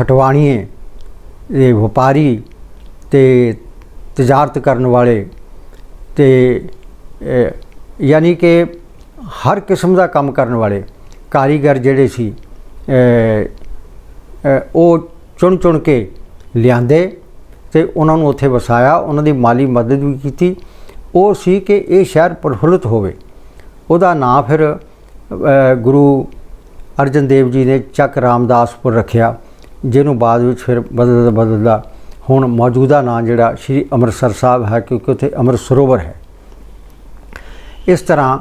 ਹਟਵਾਣੀਏ ਇਹ ਵਪਾਰੀ ਤੇ ਤਜਾਰਤ ਕਰਨ ਵਾਲੇ ਤੇ ਯਾਨੀ ਕਿ ਹਰ ਕਿਸਮ ਦਾ ਕੰਮ ਕਰਨ ਵਾਲੇ ਕਾਰੀਗਰ ਜਿਹੜੇ ਸੀ ਉਹ ਚੁਣ ਚੁਣ ਕੇ ਲਿਆਂਦੇ ਤੇ ਉਹਨਾਂ ਨੂੰ ਉੱਥੇ ਵਸਾਇਆ, ਉਹਨਾਂ ਦੀ ਮਾਲੀ ਮਦਦ ਵੀ ਕੀਤੀ। ਉਹ ਸੀ ਕਿ ਇਹ ਸ਼ਹਿਰ ਪ੍ਰਫੁੱਲਤ ਹੋਵੇ। ਉਹਦਾ ਨਾਂ ਫਿਰ ਗੁਰੂ ਅਰਜਨ ਦੇਵ ਜੀ ਨੇ ਚੱਕ ਰਾਮਦਾਸਪੁਰ ਰੱਖਿਆ, ਜਿਹਨੂੰ ਬਾਅਦ ਵਿੱਚ ਫਿਰ ਬਦਲਦਾ ਬਦਲਦਾ ਹੁਣ ਮੌਜੂਦਾ ਨਾਂ ਜਿਹੜਾ ਸ਼੍ਰੀ ਅੰਮ੍ਰਿਤਸਰ ਸਾਹਿਬ ਹੈ, ਕਿਉਂਕਿ ਉੱਥੇ ਅੰਮ੍ਰਿਤ ਸਰੋਵਰ ਹੈ। ਇਸ ਤਰ੍ਹਾਂ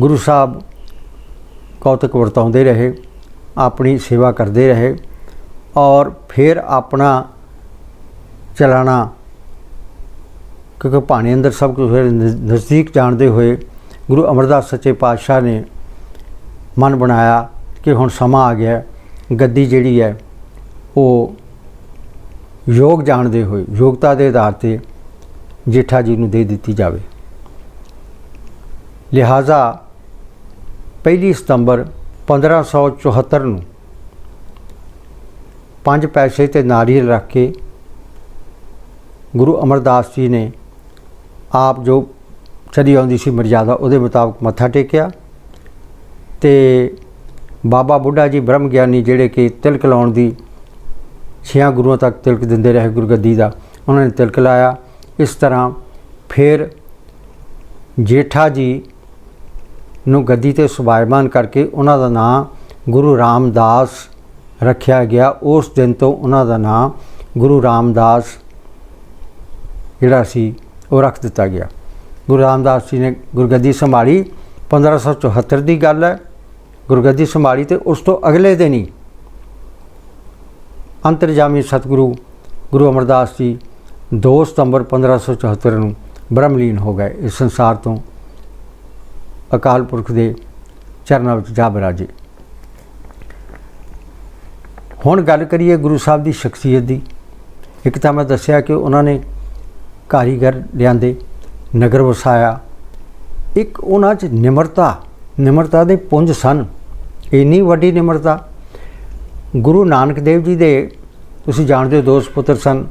ਗੁਰੂ ਸਾਹਿਬ ਕੌਤਕ ਵਰਤਾਉਂਦੇ ਰਹੇ, ਆਪਣੀ ਸੇਵਾ ਕਰਦੇ ਰਹੇ ਔਰ ਫਿਰ ਆਪਣਾ ਚਲਾਣਾ। ਕਿਉਂਕਿ ਭਾਣੇ ਅੰਦਰ ਸਭ ਕੁਝ ਫਿਰ ਨਜ਼ਦੀਕ ਜਾਣਦੇ ਹੋਏ ਗੁਰੂ ਅਮਰਦਾਸ ਸੱਚੇ ਪਾਤਸ਼ਾਹ ਨੇ ਮਨ ਬਣਾਇਆ ਕਿ ਹੁਣ ਸਮਾਂ ਆ ਗਿਆ, ਗੱਦੀ ਜਿਹੜੀ ਹੈ, ਉਹ ਯੋਗ ਜਾਣਦੇ ਹੋਏ, ਯੋਗਤਾ ਦੇ ਆਧਾਰ ਤੇ ਜੇਠਾ ਜੀ ਨੂੰ ਦੇ ਦਿੱਤੀ ਜਾਵੇ। ਲਿਹਾਜ਼ਾ ਪਹਿਲੀ ਸਤੰਬਰ 1574 ਨੂੰ ਪੰਜ ਪੈਸੇ ਤੇ ਨਾਰੀਅਲ ਰੱਖ ਕੇ ਗੁਰੂ ਅਮਰਦਾਸ ਜੀ ਨੇ ਆਪ ਜੋ ਚਲੀ ਆਉਂਦੀ ਸੀ ਮਰਜ਼ਾਦਾ ਉਹਦੇ ਮੁਤਾਬਕ ਮੱਥਾ ਟੇਕਿਆ ਤੇ ਬਾਬਾ ਬੁੱਢਾ ਜੀ ਬ੍ਰਹਮ ਗਿਆਨੀ ਜਿਹੜੇ ਕਿ ਤਿਲਕ ਲਾਉਣ ਦੀ ਛਿਆਂ ਗੁਰੂਆਂ ਤੱਕ ਤਿਲਕ ਦਿੰਦੇ ਰਹੇ ਗੁਰਗੱਦੀ ਦਾ, ਉਹਨਾਂ ਨੇ ਤਿਲਕ ਲਾਇਆ। ਇਸ ਤਰ੍ਹਾਂ ਫਿਰ ਜੇਠਾ ਜੀ ਨੂੰ ਗੱਦੀ ਤੇ ਸੁਭਾਇਮਾਨ ਕਰਕੇ ਉਹਨਾਂ ਦਾ ਨਾਂ ਗੁਰੂ ਰਾਮਦਾਸ ਰੱਖਿਆ ਗਿਆ। ਉਸ ਦਿਨ ਤੋਂ ਉਹਨਾਂ ਦਾ ਨਾਂ ਗੁਰੂ ਰਾਮਦਾਸ ਜਿਹੜਾ ਸੀ, ਉਹ ਰੱਖ ਦਿੱਤਾ ਗਿਆ। ਗੁਰੂ ਰਾਮਦਾਸ ਜੀ ਨੇ ਗੁਰਗੱਦੀ ਸੰਭਾਲੀ। 1574 ਦੀ ਗੱਲ ਹੈ। ਗੁਰਗੱਦੀ ਸੰਭਾਲੀ ਤੇ ਉਸ ਤੋਂ ਅਗਲੇ ਦਿਨ ਹੀ ਅੰਤਰਜਾਮੀ ਸਤਿਗੁਰੂ ਗੁਰੂ ਅਮਰਦਾਸ ਜੀ 2 ਸਤੰਬਰ 1574 ਨੂੰ ਬ੍ਰਹਮਲੀਨ ਹੋ ਗਏ। ਇਸ ਸੰਸਾਰ ਤੋਂ ਅਕਾਲ ਪੁਰਖ ਦੇ ਚਰਨਾਂ ਵਿੱਚ ਜਾ ਬਿਰਾਜੇ। ਹੁਣ ਗੱਲ ਕਰੀਏ ਗੁਰੂ ਸਾਹਿਬ ਦੀ ਸ਼ਖਸੀਅਤ ਦੀ। ਇੱਕ ਤਾਂ ਮੈਂ ਦੱਸਿਆ ਕਿ ਉਹਨਾਂ ਨੇ ਕਾਰੀਗਰ ਲਿਆਂਦੇ, ਨਗਰ ਵਸਾਇਆ। ਇੱਕ ਉਹਨਾਂ 'ਚ ਨਿਮਰਤਾ ਨਿਮਰਤਾ ਦੇ ਪੁੰਜ ਸਨ। ਇੰਨੀ ਵੱਡੀ ਨਿਮਰਤਾ। ਗੁਰੂ ਨਾਨਕ ਦੇਵ ਜੀ ਦੇ, ਤੁਸੀਂ ਜਾਣਦੇ ਹੋ ਦੋਸਤ ਪੁੱਤਰ ਸਨ।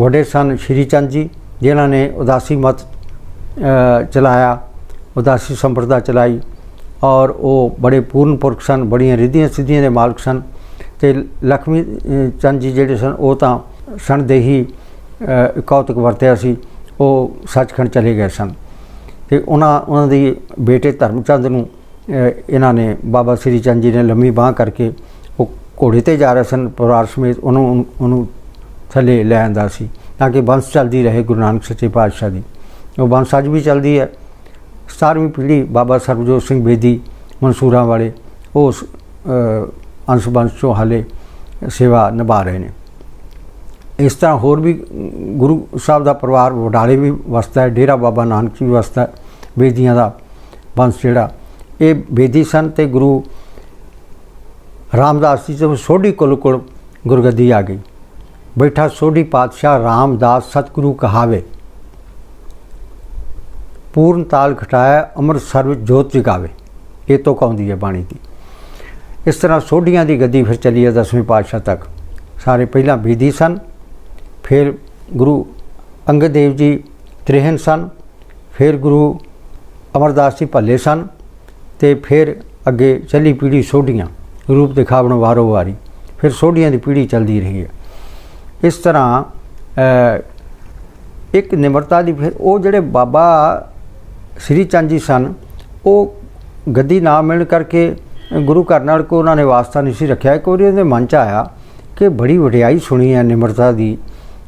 ਵੱਡੇ ਸਨ ਸ਼੍ਰੀ ਚੰਦ ਜੀ, ਜਿਨ੍ਹਾਂ ਨੇ ਉਦਾਸੀ ਮਤ ਚਲਾਇਆ, ਉਦਾਸੀ ਸੰਪਰਦਾ ਚਲਾਈ। ਔਰ ਉਹ ਬੜੇ ਪੂਰਨ ਪੁਰਖ ਸਨ, ਬੜੀਆਂ ਰਿੱਧੀਆਂ ਸਿੱਧੀਆਂ ਦੇ ਮਾਲਕ ਸਨ। ਤੇ ਲక్ష్ਮੀ ਚੰਦ ਜੀ ਜਿਹੜੇ ਸਨ, ਉਹ ਤਾਂ ਸਣਦੇਹੀ ਅ, ਕੌਤਕ ਵਰਤਿਆ ਸੀ ਉਹ ਸੱਚਖੰਡ ਚਲੇ ਗਏ ਸਨ। ਤੇ ਉਹਨਾਂ ਉਹਨਾਂ ਦੀ ਬੇਟੇ ਧਰਮਚੰਦ ਨੂੰ ਇਹਨਾਂ ਨੇ ਬਾਬਾ ਸ੍ਰੀ ਚੰਦ ਜੀ ਨੇ ਲੰਮੀ ਬਾਹ ਕਰਕੇ ਉਹ ਘੋੜੇ ਤੇ ਜਾ ਰਹੇ ਸਨ ਪਰਿਵਾਰ ਸਮੇਤ ਉਹਨੂੰ ਉਹਨੂੰ ਥੱਲੇ ਲੈ ਆਂਦਾ ਸੀ ਤਾਂ ਕਿ ਬੰਸ ਚੱਲਦੀ ਰਹੇ ਗੁਰੂ ਨਾਨਕ ਸੱਚੇ ਪਾਤਸ਼ਾਹ ਦੀ। ਉਹ ਬੰਸ ਅੱਜ ਵੀ ਚੱਲਦੀ ਹੈ। 17ਵੀਂ ਪੀੜ੍ਹੀ ਬਾਬਾ ਸਰਬਜੋਤ ਸਿੰਘ ਬੇਦੀ ਮਨਸੂਰਾਂ ਵਾਲੇ ਉਸ, ਅੰਸ਼ ਬੰਸ਼ ਚੋਂ ਹਾਲੇ ਸੇਵਾ ਨਿਭਾ ਰਹੇ ਨੇ। ਇਸ ਤਰ੍ਹਾਂ ਹੋਰ ਵੀ ਗੁਰੂ ਸਾਹਿਬ ਦਾ ਪਰਿਵਾਰ, ਵਡਾਲੇ ਵੀ ਵਸਦਾ ਹੈ, ਡੇਰਾ ਬਾਬਾ ਨਾਨਕ ਜੀ ਵੀ ਵਸਦਾ ਬੇਦੀਆਂ ਦਾ ਬੰਸ ਜਿਹੜਾ। ਇਹ ਬੇਦੀ ਸਨ ਤੇ ਗੁਰੂ ਰਾਮਦਾਸ ਜੀ ਤੋਂ ਸੋਢੀ ਕੁਲ ਕੁਲ ਗੁਰਗੱਦੀ ਆ ਗਈ। ਬੈਠਾ ਸੋਢੀ ਪਾਤਸ਼ਾਹ ਰਾਮਦਾਸ ਸਤਿਗੁਰੂ ਕਹਾਵੇ। ਪੂਰਨ ਤਾਲ ਖਟਾਇਆ, ਅਮਰ ਸਰਵ ਜੋਤ ਜਗਾਵੇ। ਇਹ ਤੋਂ ਕੌਂਦੀ ਹੈ ਬਾਣੀ ਦੀ। ਇਸ ਤਰ੍ਹਾਂ ਸੋਢੀਆਂ ਦੀ ਗੱਦੀ ਫਿਰ ਚੱਲੀ ਹੈ ਦਸਵੇਂ ਪਾਤਸ਼ਾਹ ਤੱਕ। ਸਾਰੇ ਪਹਿਲਾਂ ਬੀਦੀ ਸਨ ਫਿਰ ਗੁਰੂ ਅੰਗਦ ਦੇਵ ਜੀ ਤ੍ਰਿਹਨ ਸਨ, ਫਿਰ ਗੁਰੂ ਅਮਰਦਾਸ ਜੀ ਭੱਲੇ ਸਨ ਤੇ ਫਿਰ ਅੱਗੇ ਚੱਲੀ ਪੀੜੀ ਸੋਢੀਆਂ, ਰੂਪ ਦਿਖਾਵਣ ਵਾਰੋ ਵਾਰੀ, ਫਿਰ ਸੋਢੀਆਂ ਦੀ ਪੀੜੀ ਚੱਲਦੀ ਰਹੀ ਹੈ। ਇਸ ਤਰ੍ਹਾਂ ਇੱਕ ਨਿਮਰਤਾ ਦੀ ਫਿਰ ਉਹ ਜਿਹੜੇ ਬਾਬਾ ਸ੍ਰੀ ਚੰਦ ਜੀ ਸਨ, ਉਹ ਗੱਦੀ ਨਾ ਮਿਲਣ ਕਰਕੇ ਗੁਰੂ ਘਰ ਨਾਲ ਕੋ ਉਹਨਾਂ ਨੇ ਵਾਸਤਾ ਨਹੀਂ ਸੀ ਰੱਖਿਆ। ਇੱਕ ਵਾਰੀ ਉਹਦੇ ਮਨ ਚ ਆਇਆ ਕਿ ਬੜੀ ਵਡਿਆਈ ਸੁਣੀ ਹੈ ਨਿਮਰਤਾ ਦੀ।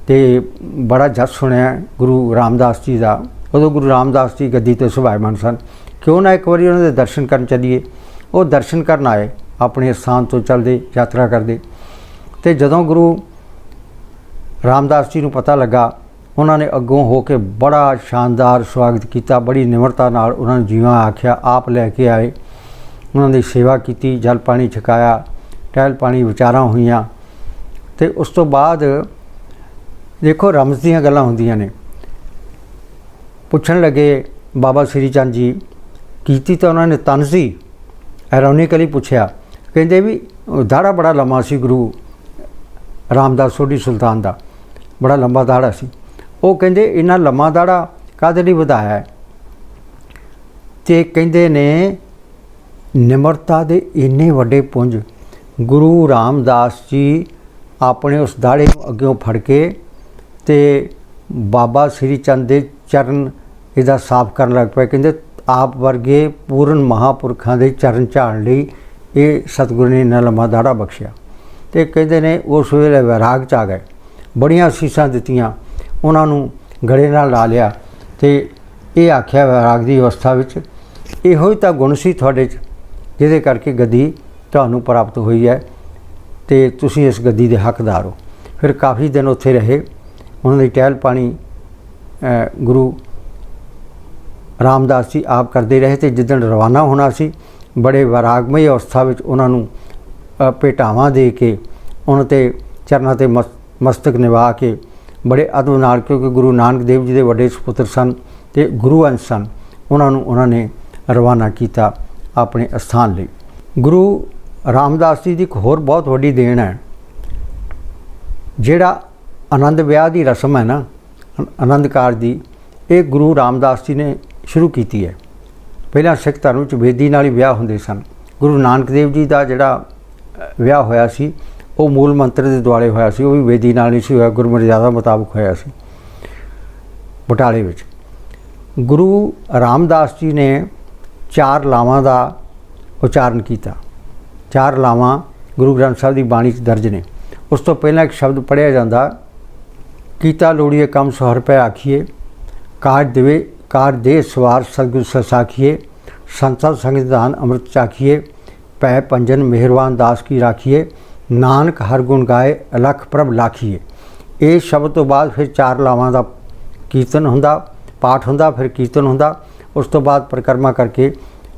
ਤੇ ਬੜਾ ਜਸ ਸੁਣਿਆ ਗੁਰੂ ਰਾਮਦਾਸ ਜੀ ਦਾ। ਉਦੋਂ ਗੁਰੂ ਰਾਮਦਾਸ ਜੀ ਗੱਦੀ ਤੇ ਸੁਭਾਇਮਾਨ ਸਨ। ਕਿਉਂ ਨਾ ਇੱਕ ਵਾਰੀ ਉਹਨਾਂ ਦੇ ਦਰਸ਼ਨ ਕਰਨ ਚੱਲੀਏ। ਉਹ ਦਰਸ਼ਨ ਕਰਨ ਆਏ, ਆਪਣੇ ਸਥਾਨ ਤੋਂ ਚੱਲਦੇ, ਯਾਤਰਾ ਕਰਦੇ। ਤੇ ਜਦੋਂ ਗੁਰੂ ਰਾਮਦਾਸ ਜੀ ਨੂੰ ਪਤਾ ਲੱਗਾ, ਉਹਨਾਂ ਨੇ ਅੱਗੋਂ ਹੋ ਕੇ ਬੜਾ ਸ਼ਾਨਦਾਰ ਸਵਾਗਤ ਕੀਤਾ, ਬੜੀ ਨਿਮਰਤਾ ਨਾਲ ਉਹਨਾਂ ਨੂੰ ਜੀਵਾਂ ਆਖਿਆ, ਆਪ ਲੈ ਕੇ ਆਏ। ਉਹਨਾਂ ਦੀ ਸੇਵਾ ਕੀਤੀ, ਜਲ ਪਾਣੀ ਛਕਾਇਆ, ਟਹਿਲ ਪਾਣੀ ਵਿਚਾਰਾਂ ਹੋਈਆਂ। ਤੇ ਉਸ ਤੋਂ ਬਾਅਦ ਦੇਖੋ ਰਮਜ਼ ਦੀਆਂ ਗੱਲਾਂ ਹੁੰਦੀਆਂ ਨੇ। ਪੁੱਛਣ ਲੱਗੇ ਬਾਬਾ ਸ੍ਰੀ ਚੰਦ ਜੀ, ਕੀਤੀ ਤਾਂ ਉਹਨਾਂ ਨੇ ਤਨਜ਼ੀ ਐਰੋਨਿਕਲੀ ਪੁੱਛਿਆ, ਕਹਿੰਦੇ ਵੀ ਦਾੜਾ ਬੜਾ ਲੰਮਾ ਸੀ ਗੁਰੂ ਰਾਮਦਾਸ ਸੋਢੀ ਸੁਲਤਾਨ ਦਾ। ਬੜਾ ਲੰਬਾ ਦਾੜਾ ਸੀ। ਉਹ ਕਹਿੰਦੇ, ਇੰਨਾ ਲੰਮਾ ਦਾੜਾ ਕਾਹਦੇ ਲਈ ਵਧਾਇਆ ਹੈ? ਤੇ ਕਹਿੰਦੇ ਨੇ, ਨਿਮਰਤਾ ਦੇ ਇੰਨੇ ਵੱਡੇ ਪੁੰਜ ਗੁਰੂ ਰਾਮਦਾਸ ਜੀ ਆਪਣੇ ਉਸ ਦਾੜੇ ਨੂੰ ਅੱਗੇੋਂ ਫੜ ਕੇ ਤੇ ਬਾਬਾ ਸ੍ਰੀ ਚੰਦ ਦੇ ਚਰਨ ਇਹਦਾ ਸਾਫ਼ ਕਰਨ ਲੱਗ ਪਏ ਕਹਿੰਦੇ ਆਪ ਵਰਗੇ ਪੂਰਨ ਮਹਾਪੁਰਖਾਂ ਦੇ ਚਰਨ ਝਾੜਨ ਲਈ ਇਹ ਸਤਿਗੁਰੂ ਨੇ ਇੰਨਾ ਲੰਮਾ ਦਾੜਾ ਬਖਸ਼ਿਆ। ਤੇ ਕਹਿੰਦੇ ਨੇ ਉਸ ਵੇਲੇ ਵਿਰਾਗ ਚ ਆ ਗਏ। ਬੜੀਆਂ ਅਸੀਸਾਂ ਦਿੱਤੀਆਂ। ਉਹਨਾਂ ਨੂੰ ਗਲੇ ਨਾਲ ਲਾ ਲਿਆ ਤੇ ਇਹ ਆਖਿਆ ਵਿਰਾਗ ਦੀ ਅਵਸਥਾ ਵਿੱਚ, ਇਹੋ ਹੀ ਤਾਂ ਗੁਣ ਸੀ ਤੁਹਾਡੇ 'ਚ, ਜਿਹਦੇ ਕਰਕੇ ਗੱਦੀ ਤੁਹਾਨੂੰ ਪ੍ਰਾਪਤ ਹੋਈ ਹੈ ਤੇ ਤੁਸੀਂ ਇਸ ਗੱਦੀ ਦੇ ਹੱਕਦਾਰ ਹੋ। ਫਿਰ ਕਾਫੀ ਦਿਨ ਉੱਥੇ ਰਹੇ। ਉਹਨਾਂ ਦੀ ਟਹਿਲ ਪਾਣੀ ਗੁਰੂ ਰਾਮਦਾਸ ਜੀ ਆਪ ਕਰਦੇ ਰਹੇ ਤੇ ਜਿੱਦਣ ਰਵਾਨਾ ਹੋਣਾ ਸੀ, ਬੜੇ ਵਿਰਾਗਮਈ ਅਵਸਥਾ ਵਿੱਚ ਉਹਨਾਂ ਨੂੰ ਭੇਟਾਵਾਂ ਦੇ ਕੇ ਉਹਨਾਂ ਤੇ ਚਰਨਾਂ ਤੇ ਮਸ- ਮਸਤਕ ਨਿਵਾ ਕੇ ਬੜੇ ਅਦਬ ਨਾਲ ਕਿਉਂਕਿ ਗੁਰੂ ਨਾਨਕ ਦੇਵ ਜੀ ਦੇ ਵੱਡੇ ਸੁਪੁੱਤਰ ਸਨ ਤੇ ਗੁਰੂ ਅੰਸ਼ ਸਨ, ਉਹਨਾਂ ਨੂੰ ਉਹਨਾਂ ਨੇ ਰਵਾਨਾ ਕੀਤਾ ਆਪਣੇ ਅਸਥਾਨ ਲਈ। ਗੁਰੂ ਰਾਮਦਾਸ ਜੀ ਦੀ ਇੱਕ ਹੋਰ ਬਹੁਤ ਵੱਡੀ ਦੇਣ ਹੈ, ਜਿਹੜਾ ਆਨੰਦ ਵਿਆਹ ਦੀ ਰਸਮ ਹੈ ਨਾ, ਆਨੰਦ ਕਾਰਜ ਦੀ, ਇਹ ਗੁਰੂ ਰਾਮਦਾਸ ਜੀ ਨੇ ਸ਼ੁਰੂ ਕੀਤੀ ਹੈ। ਪਹਿਲਾਂ ਸਿੱਖ ਧਰਮ ਵਿੱਚ ਵੇਦੀ ਨਾਲ ਹੀ ਵਿਆਹ ਹੁੰਦੇ ਸਨ। ਗੁਰੂ ਨਾਨਕ ਦੇਵ ਜੀ ਦਾ ਜਿਹੜਾ ਵਿਆਹ ਹੋਇਆ ਸੀ, ਉਹ ਮੂਲ ਮੰਤਰ ਦੇ ਦੁਆਲੇ ਹੋਇਆ ਸੀ, ਉਹ ਵੀ ਵੇਦੀ ਨਾਲ ਨਹੀਂ ਸੀ ਹੋਇਆ, ਗੁਰਮਰਿਆਦਾ ਮੁਤਾਬਕ ਹੋਇਆ ਸੀ, ਬਟਾਲੇ ਵਿੱਚ। ਗੁਰੂ ਰਾਮਦਾਸ ਜੀ ਨੇ ਚਾਰ ਲਾਵਾਂ ਦਾ ਉਚਾਰਨ ਕੀਤਾ। ਚਾਰ ਲਾਵਾਂ ਗੁਰੂ ਗ੍ਰੰਥ ਸਾਹਿਬ ਦੀ ਬਾਣੀ 'ਚ ਦਰਜ ਨੇ। ਉਸ ਤੋਂ ਪਹਿਲਾਂ ਇੱਕ ਸ਼ਬਦ ਪੜਿਆ ਜਾਂਦਾ ਕੀਤਾ ਲੋੜੀਏ ਕੰਮ ਸੌ ਪੈ ਆਖੀਏ। ਕਾਜ ਦੇਵੇ ਕਾਰ ਦੇ ਸਵਾਰ ਸਤਿਗੁਰ ਸਸਾਖੀਏ ਸੰਸਦ ਸੰਗਿਧਾਨ ਅੰਮ੍ਰਿਤ ਚਾਖੀਏ। ਪੈ ਪੰਜਨ ਮਿਹਰਵਾਨ ਦਾਸ ਕੀ ਰਾਖੀਏ। ਨਾਨਕ ਹਰ ਗੁਣ ਗਾਏ, ਅਲਖ ਪ੍ਰਭ ਲਾਖੀਏ। ਇਹ ਸ਼ਬਦ ਤੋਂ ਬਾਅਦ ਫਿਰ ਚਾਰ ਲਾਵਾਂ ਦਾ ਕੀਰਤਨ ਹੁੰਦਾ, ਪਾਠ ਹੁੰਦਾ, ਫਿਰ ਕੀਰਤਨ ਹੁੰਦਾ। ਉਸ ਤੋਂ ਬਾਅਦ ਪਰਿਕਰਮਾ ਕਰਕੇ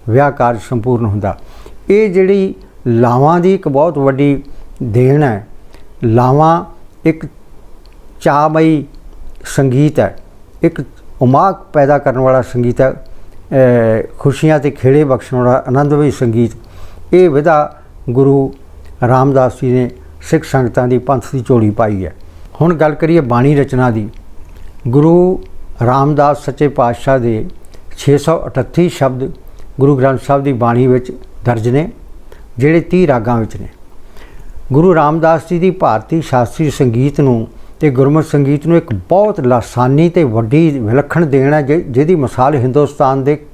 ਵਿਆਹ ਕਾਰਜ ਸੰਪੂਰਨ ਹੁੰਦਾ। ਇਹ ਜਿਹੜੀ ਲਾਵਾਂ ਦੀ ਇੱਕ ਬਹੁਤ ਵੱਡੀ ਦੇਣ ਹੈ, ਲਾਵਾਂ ਇੱਕ ਚਾਹਮਈ ਸੰਗੀਤ ਹੈ। ਇੱਕ ਉਮਾਗ ਪੈਦਾ ਕਰਨ ਵਾਲਾ ਸੰਗੀਤ ਹੈ। ਖੁਸ਼ੀਆਂ ਤੇ ਖੇੜੇ ਬਖਸ਼ਣ ਵਾਲਾ ਆਨੰਦਮਈ ਸੰਗੀਤ। ਇਹ ਵਿਧਾ ਗੁਰੂ ਰਾਮਦਾਸ ਜੀ ਨੇ ਸਿੱਖ ਸੰਗਤਾਂ ਦੀ ਪੰਥ ਦੀ ਝੋਲੀ ਪਾਈ ਹੈ। ਹੁਣ ਗੱਲ ਕਰੀਏ ਬਾਣੀ ਰਚਨਾ ਦੀ। ਗੁਰੂ ਰਾਮਦਾਸ ਸੱਚੇ ਪਾਤਸ਼ਾਹ ਦੇ 638 ਸ਼ਬਦ ਗੁਰੂ ਗ੍ਰੰਥ ਸਾਹਿਬ ਦੀ ਬਾਣੀ ਵਿੱਚ ਦਰਜ ਨੇ, ਜਿਹੜੇ 30 ਰਾਗਾਂ ਵਿੱਚ ਨੇ। ਗੁਰੂ ਰਾਮਦਾਸ ਜੀ ਦੀ ਭਾਰਤੀ ਸ਼ਾਸਤਰੀ ਸੰਗੀਤ ਨੂੰ ਤੇ ਗੁਰਮਤਿ ਸੰਗੀਤ ਨੂੰ ਇੱਕ ਬਹੁਤ ਲਾਸਾਨੀ ਤੇ ਵੱਡੀ ਵਿਲੱਖਣ ਦੇਣ ਹੈ ਜਿ- ਜਿਹਦੀ ਮਿਸਾਲ ਹਿੰਦੁਸਤਾਨ ਦੇ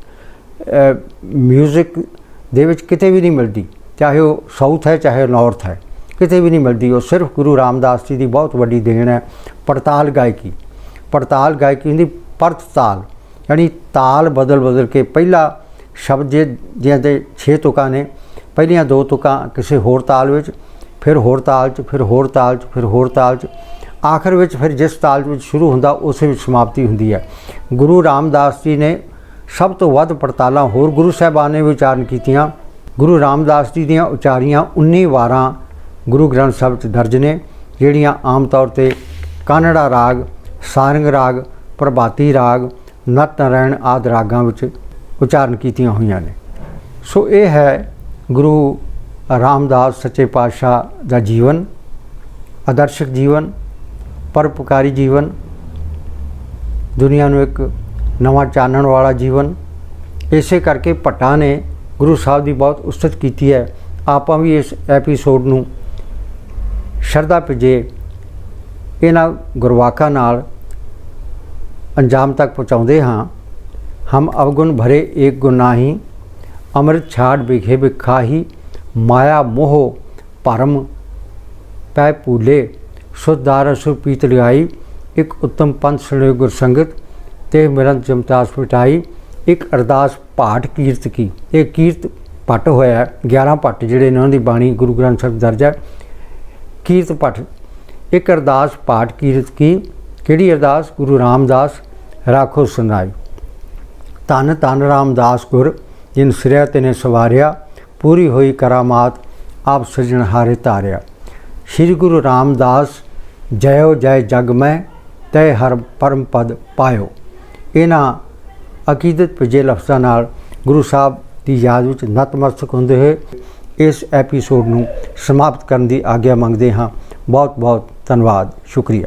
ਮਿਊਜ਼ਿਕ ਦੇ ਵਿੱਚ ਕਿਤੇ ਵੀ ਨਹੀਂ ਮਿਲਦੀ। ਚਾਹੇ ਉਹ ਸਾਊਥ ਹੈ, ਚਾਹੇ ਨਾਰਥ ਹੈ, ਕਿਤੇ ਵੀ ਨਹੀਂ ਮਿਲਦੀ। ਉਹ ਸਿਰਫ ਗੁਰੂ ਰਾਮਦਾਸ ਜੀ ਦੀ ਬਹੁਤ ਵੱਡੀ ਦੇਣ ਹੈ, ਪੜਤਾਲ ਗਾਇਕੀ। ਪੜਤਾਲ ਗਾਇਕੀ ਹੁੰਦੀ ਪਰਤ ਤਾਲ ਯਾਨੀ ਤਾਲ ਬਦਲ ਬਦਲ ਕੇ ਪਹਿਲਾ ਸ਼ਬਦ ਜੇ ਜਿਹਾਂ ਦੇ 6 ਤੁਕਾਂ ਨੇ, ਪਹਿਲੀਆਂ ਦੋ ਤੁਕਾਂ ਕਿਸੇ ਹੋਰ ਤਾਲ ਵਿੱਚ, ਫਿਰ ਹੋਰ ਤਾਲ 'ਚ, ਫਿਰ ਹੋਰ ਤਾਲ 'ਚ, ਫਿਰ ਹੋਰ ਤਾਲ 'ਚ ਆਖਰ ਵਿੱਚ ਫਿਰ ਜਿਸ ਤਾਲ ਵਿੱਚ ਸ਼ੁਰੂ ਹੁੰਦਾ, ਉਸੇ ਵਿੱਚ ਸਮਾਪਤੀ ਹੁੰਦੀ ਹੈ। ਗੁਰੂ ਰਾਮਦਾਸ ਜੀ ਨੇ ਸਭ ਤੋਂ ਵੱਧ ਪੜਤਾਲਾਂ ਹੋਰ ਗੁਰੂ ਸਾਹਿਬਾਨ ਨੇ ਵੀ ਉਚਾਰਨ ਕੀਤੀਆਂ। ਗੁਰੂ ਰਾਮਦਾਸ ਜੀ ਦੀਆਂ ਉਚਾਰੀਆਂ 19 ਵਾਰਾਂ ਗੁਰੂ ਗ੍ਰੰਥ ਸਾਹਿਬ 'ਚ ਦਰਜ ਨੇ, ਜਿਹੜੀਆਂ ਆਮ ਤੌਰ ਤੇ ਕਾਨੜਾ ਰਾਗ, ਸਾਰੰਗ ਰਾਗ, ਪ੍ਰਭਾਤੀ ਰਾਗ, ਨਤ ਨਾਰਾਇਣ ਆਦਿ ਰਾਗਾਂ ਵਿੱਚ ਉਚਾਰਨ ਕੀਤੀਆਂ ਹੋਈਆਂ ਨੇ। ਸੋ ਇਹ ਹੈ ਗੁਰੂ ਰਾਮਦਾਸ ਸੱਚੇ ਪਾਤਸ਼ਾਹ ਦਾ ਜੀਵਨ, ਆਦਰਸ਼ਕ ਜੀਵਨ ਪਰਉਪਕਾਰੀ ਜੀਵਨ, ਦੁਨੀਆ ਨੂੰ ਇੱਕ ਨਵਾਂ ਚਾਨਣ ਵਾਲਾ ਜੀਵਨ, ਇਸੇ ਕਰਕੇ ਭੱਟਾ ਨੇ ਗੁਰੂ ਸਾਹਿਬ ਦੀ ਬਹੁਤ ਉਸਤਤ ਕੀਤੀ ਹੈ। ਆਪਾਂ ਵੀ ਇਸ ਐਪੀਸੋਡ ਨੂੰ ਸ਼ਰਧਾ ਭਿਜੇ, ਇਹਨਾਂ ਗੁਰਵਾਕਾਂ ਨਾਲ ਅੰਜਾਮ ਤੱਕ ਪਹੁੰਚਾਉਂਦੇ ਹਾਂ। ਹਮ ਅਵਗੁਣ ਭਰੇ ਏਕ ਗੁਨਾਹੀ ਅੰਮ੍ਰਿਤ ਛਾੜ ਵਿਖੇ ਵਿਖਾਹੀ, ਮਾਇਆ ਮੋਹ ਭਰਮ ਪੈ ਪੂਲੇ ਸੁਦਾਰ ਸੁ ਪੀਤ ਲਿਆਈ, ਇੱਕ ਉੱਤਮ ਪੰਥ ਸੁਣੇ ਗੁਰ ਸੰਗਤ ਤੇ ਮਿਰੰਤ ਜਮਤਾਸ ਮਿਟਾਈ, ਇੱਕ ਅਰਦਾਸ ਪਾਠ ਕੀਰਤ ਕੀ। ਇਹ ਕੀਰਤ ਪਟ ਹੋਇਆ ਹੈ। 11 ਪਟ ਜਿਹੜੇ ਨੇ ਉਹਨਾਂ ਦੀ ਬਾਣੀ ਗੁਰੂ ਗ੍ਰੰਥ ਸਾਹਿਬ ਦਰਜ ਹੈ। ਕੀਰਤ ਪਟ, ਇੱਕ ਅਰਦਾਸ ਪਾਠ ਕੀਰਤ ਕੀ, ਕਿਹੜੀ ਅਰਦਾਸ? ਗੁਰੂ ਰਾਮਦਾਸ ਰਾਖੋ ਸੁਨਾਈ ਤਨ ਤਨ ਰਾਮਦਾਸ ਗੁਰ, ਜਿਨ ਸਿਰਿਆ ਤੇਨੇ ਸਵਾਰਿਆ, ਪੂਰੀ ਹੋਈ ਕਰਾਮਾਤ ਆਪ ਸਜਣ ਹਾਰੇ ਤਾਰਿਆ ਸ੍ਰੀ ਗੁਰੂ ਰਾਮਦਾਸ, ਜਯੋ ਜੈ ਜਗ ਮੈਂ, ਤੈ ਹਰ ਪਰਮ ਪਦ ਪਾਇਓ। ਇਹਨਾਂ ਅਕੀਦਤ ਭਜੇ ਲਫ਼ਜ਼ਾਂ ਨਾਲ ਗੁਰੂ ਸਾਹਿਬ ਦੀ ਯਾਦ ਵਿੱਚ ਨਤਮਸਤਕ ਹੁੰਦੇ ਹੋਏ ਇਸ ਐਪੀਸੋਡ ਨੂੰ ਸਮਾਪਤ ਕਰਨ ਦੀ ਆਗਿਆ ਮੰਗਦੇ ਹਾਂ। ਬਹੁਤ ਬਹੁਤ ਧੰਨਵਾਦ। ਸ਼ੁਕਰੀਆ।